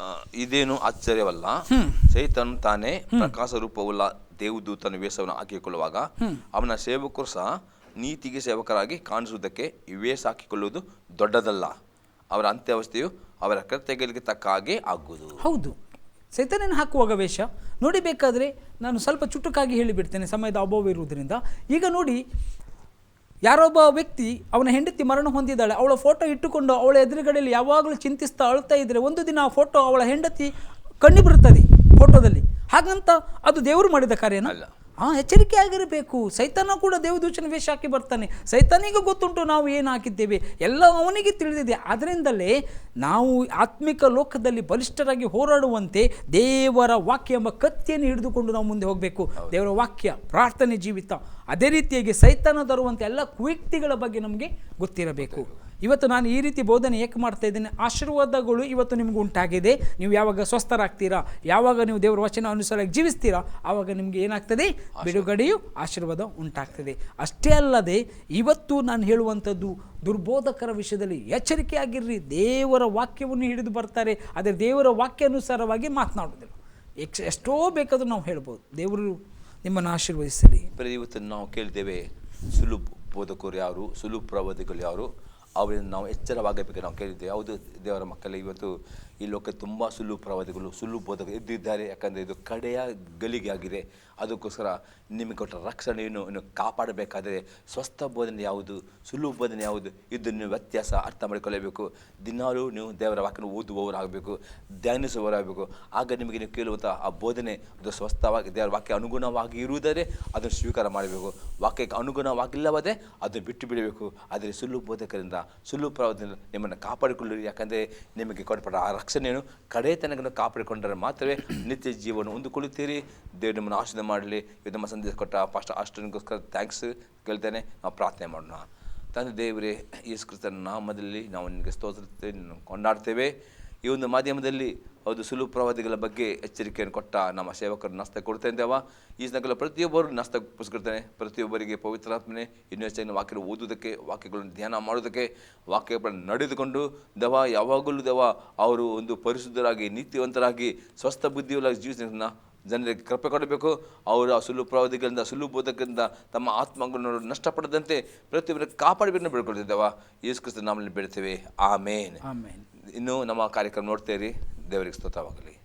ಆ, ಇದೇನು ಆಶ್ಚರ್ಯವಲ್ಲ. ಚೈತನ್ ತಾನೇ ಪ್ರಕಾಶ ರೂಪವುಳ್ಳ ದೇವದೂತನ ವೇಷವನ್ನು ಹಾಕಿಕೊಳ್ಳುವಾಗ ಅವನ ಸೇವಕರು ಸಹ ನೀತಿಗೆ ಸೇವಕರಾಗಿ ಕಾಣಿಸುವುದಕ್ಕೆ ಈ ವೇಷ ಹಾಕಿಕೊಳ್ಳುವುದು ದೊಡ್ಡದಲ್ಲ. ಅವರ ಅಂತ್ಯಾವಸ್ಥೆಯು ಅವರ ಕರ್ತವ್ಯಗಳಿಗೆ ತಕ್ಕ ಹಾಗೆ ಆಗುವುದು. ಹೌದು. ಸೈತಾನನ ಹಾಕುವಾಗ ವೇಷ. ನೋಡಿಬೇಕಾದ್ರೆ ನಾನು ಸ್ವಲ್ಪ ಚುಟುಕಾಗಿ ಹೇಳಿಬಿಡ್ತೇನೆ. ಸಮಯದ ಅಭಾವ ಇರುವುದರಿಂದ. ಈಗ ನೋಡಿ ಯಾರೊಬ್ಬ ವ್ಯಕ್ತಿ ಅವನ ಹೆಂಡತಿ ಮರಣ ಹೊಂದಿದ್ದಾಳೆ ಅವಳ ಫೋಟೋ ಇಟ್ಟುಕೊಂಡು ಅವಳ ಎದುರುಗಡೆಯಲ್ಲಿ ಯಾವಾಗಲೂ ಚಿಂತಿಸ್ತಾ ಅಳ್ತಾ ಇದ್ದರೆ ಒಂದು ದಿನ ಆ ಫೋಟೋ ಅವಳ ಹೆಂಡತಿ ಕಣ್ಣಿ ಬರುತ್ತದೆ. ಫೋಟೋದಲ್ಲಿ. ಹಾಗಂತ ಅದು ದೇವರು ಮಾಡಿದ ಕಾರ್ಯನ? ಅಲ್ಲ. ಹಾಂ ಎಚ್ಚರಿಕೆ ಆಗಿರಬೇಕು. ಸೈತಾನ ಕೂಡ ದೇವದೂಷಣ ವೇಷ ಹಾಕಿ ಬರ್ತಾನೆ. ಸೈತಾನಿಗೂ ಗೊತ್ತುಂಟು ನಾವು ಏನು ಹಾಕಿದ್ದೇವೆ. ಎಲ್ಲ ಅವನಿಗೆ ತಿಳಿದಿದೆ. ಅದರಿಂದಲೇ ನಾವು ಆತ್ಮಿಕ ಲೋಕದಲ್ಲಿ ಬಲಿಷ್ಠರಾಗಿ ಹೋರಾಡುವಂತೆ ದೇವರ ವಾಕ್ಯ ಎಂಬ ಕತ್ತಿಯನ್ನು ಹಿಡಿದುಕೊಂಡು ನಾವು ಮುಂದೆ ಹೋಗಬೇಕು. ದೇವರ ವಾಕ್ಯ ಪ್ರಾರ್ಥನೆ ಜೀವಿತ. ಅದೇ ರೀತಿಯಾಗಿ ಸೈತಾನ ತರುವಂಥ ಎಲ್ಲ ಕುಯುಕ್ತಿಗಳ ಬಗ್ಗೆ ನಮಗೆ ಗೊತ್ತಿರಬೇಕು. ಇವತ್ತು ನಾನು ಈ ರೀತಿ ಬೋಧನೆ ಏಕೆ ಮಾಡ್ತಾ ಇದ್ದೇನೆ? ಆಶೀರ್ವಾದಗಳು ಇವತ್ತು ನಿಮ್ಗೆ ಉಂಟಾಗಿದೆ. ನೀವು ಯಾವಾಗ ಸ್ವಸ್ಥರಾಗ್ತೀರಾ? ಯಾವಾಗ ನೀವು ದೇವರ ವಚನ ಅನುಸಾರ ಜೀವಿಸ್ತೀರಾ? ಆವಾಗ ನಿಮಗೆ ಏನಾಗ್ತದೆ? ಬಿಡುಗಡೆಯು ಆಶೀರ್ವಾದ ಉಂಟಾಗ್ತದೆ. ಅಷ್ಟೇ ಅಲ್ಲದೆ ಇವತ್ತು ನಾನು ಹೇಳುವಂಥದ್ದು ದುರ್ಬೋಧಕರ ವಿಷಯದಲ್ಲಿ ಎಚ್ಚರಿಕೆಯಾಗಿರ್ರಿ ದೇವರ ವಾಕ್ಯವನ್ನು ಹಿಡಿದು ಬರ್ತಾರೆ. ಆದರೆ ದೇವರ ವಾಕ್ಯಾನುಸಾರವಾಗಿ ಮಾತನಾಡೋದಿಲ್ಲ ಎಕ್ಸ್ ಎಷ್ಟೋ ಬೇಕಾದರೂ ನಾವು ಹೇಳ್ಬೋದು. ದೇವರು ನಿಮ್ಮನ್ನು ಆಶೀರ್ವದಿಸಲಿ. ಪ್ರತಿ ಇವತ್ತು ನಾವು ಕೇಳಿದ್ದೇವೆ ಸುಲು ಬೋಧಕರು ಯಾರು ಸುಲಭ ಪ್ರವಾದಿಗಳು ಯಾರು? ಅವರಿಂದ ನಾವು ಎಚ್ಚರವಾಗಬೇಕು ನಾವು ಕೇಳಿದ್ದೇವೆ ಯಾವುದು ದೇವರ ಮಕ್ಕಳೇ, ಇವತ್ತು ಈ ಲೋಕ ತುಂಬ ಸುಳ್ಳು ಪ್ರವಾದಿಗಳು, ಸುಳ್ಳು ಬೋಧಕರು ಎದ್ದಿದ್ದಾರೆ. ಯಾಕಂದರೆ ಇದು ಕಡೆಯ ಗಲಿಗೆ ಆಗಿದೆ. ಅದಕ್ಕೋಸ್ಕರ ನಿಮಗೆ ಕೊಟ್ಟ ರಕ್ಷಣೆಯನ್ನು ಇನ್ನು ಕಾಪಾಡಬೇಕಾದರೆ ಸ್ವಸ್ಥ ಬೋಧನೆ ಯಾವುದು, ಸುಳ್ಳು ಬೋಧನೆ ಯಾವುದು, ಇದನ್ನು ವ್ಯತ್ಯಾಸ ಅರ್ಥ ಮಾಡಿಕೊಳ್ಳಬೇಕು. ದಿನಾಲೂ ನೀವು ದೇವರ ವಾಕ್ಯನ ಓದುವವರಾಗಬೇಕು, ಧ್ಯಾನಿಸುವವರಾಗಬೇಕು. ಆಗ ನಿಮಗೆ ನೀವು ಕೇಳುವಂಥ ಆ ಬೋಧನೆ, ಅದು ಸ್ವಸ್ಥವಾಗಿ ದೇವರ ವಾಕ್ಯ ಅನುಗುಣವಾಗಿ ಇರುವುದರೆ ಅದನ್ನು ಸ್ವೀಕಾರ ಮಾಡಬೇಕು. ವಾಕ್ಯಕ್ಕೆ ಅನುಗುಣವಾಗಿಲ್ಲವಾದರೆ ಅದನ್ನು ಬಿಟ್ಟು ಬಿಡಬೇಕು. ಆದರೆ ಸುಳ್ಳು ಬೋಧಕರಿಂದ ಸುಳ್ಳು ಪ್ರವಾದದಿಂದ ನಿಮ್ಮನ್ನು ಕಾಪಾಡಿಕೊಳ್ಳಿರಿ. ಯಾಕಂದರೆ ನಿಮಗೆ ಕೊಡಪಟ್ಟ ಆ ರಕ್ಷಣೆಯನ್ನು ಕಡೆ ತನಕನ್ನು ಕಾಪಾಡಿಕೊಂಡರೆ ಮಾತ್ರವೇ ನಿತ್ಯ ಜೀವನ ಹೊಂದಿಕೊಳ್ಳುತ್ತೀರಿ. ದೇವರು ನಿಮ್ಮನ್ನು ಆಶೀರ್ವಾದ ಮಾಡಲಿ. ಇದು ನಮ್ಮ ಸಂದೇಶ ಕೊಟ್ಟ ಫಸ್ಟ್ ಅಷ್ಟನಿಗೋಸ್ಕರ ಥ್ಯಾಂಕ್ಸ್ ಕೇಳ್ತೇನೆ. ನಾವು ಪ್ರಾರ್ಥನೆ ಮಾಡೋಣ. ತಂದೆ ದೇವರೇ ಈ ಕ್ರಿಸ್ತನ ನಾಮದಲ್ಲಿ ನಾವು ನಿಮಗೆ ಸ್ತೋತ್ರ ಕೊಂಡಾಡ್ತೇವೆ. ಈ ಒಂದು ಮಾಧ್ಯಮದಲ್ಲಿ ಅದು ಸುಲು ಪ್ರವಾದಿಗಳ ಬಗ್ಗೆ ಎಚ್ಚರಿಕೆಯನ್ನು ಕೊಟ್ಟ ನಮ್ಮ ಸೇವಕರು ಕೊಡ್ತೇನೆ ದೇವ. ಈ ನಗಲ ಪ್ರತಿಯೊಬ್ಬರು ನಸ್ತ ಪುಸ್ಕೊಡ್ತೇನೆ ಪ್ರತಿಯೊಬ್ಬರಿಗೆ ಪವಿತ್ರಾತ್ಮನೆ ಇನ್ನೂ ಹೆಚ್ಚಿನ ವಾಕ್ಯ ಓದುವುದಕ್ಕೆ, ವಾಕ್ಯಗಳನ್ನು ಧ್ಯಾನ ಮಾಡೋದಕ್ಕೆ ವಾಕ್ಯಗಳನ್ನು ನಡೆದುಕೊಂಡು ದವ, ಯಾವಾಗಲೂ ದವ, ಅವರು ಒಂದು ಪರಿಶುದ್ಧರಾಗಿ, ನೀತಿವಂತರಾಗಿ, ಸ್ವಸ್ಥ ಬುದ್ಧಿಯುಳ್ಳಾಗಿ ಜೀವಿಸೋದನ್ನ ಜನರಿಗೆ ಕೃಪೆ ಕೊಡಬೇಕು. ಅವರು ಆ ಸುಲಭ ಪ್ರವಾದಿಗಳಿಂದ ಸುಲಭ ಬೋಧಕರಿಂದ ತಮ್ಮ ಆತ್ಮಗಳನ್ನು ನಷ್ಟಪಡದಂತೆ ಪ್ರತಿಯೊಬ್ಬರಿಗೆ ಕಾಪಾಡಬೇಕು ಬೇಡ್ಕೊಳ್ತಿದ್ದೇವಾ ಯೇಸು ಕ್ರಿಸ್ತ ನಾಮಲ್ಲಿ ಬೇಡ್ತೇವೆ. ಆಮೇನ್. ಆಮೇಲೆ ಇನ್ನು ನಮ್ಮ ಕಾರ್ಯಕ್ರಮ ನೋಡ್ತೇರಿ. ದೇವರಿಗೆ ಸ್ತೋತ್ರವಾಗಲಿ.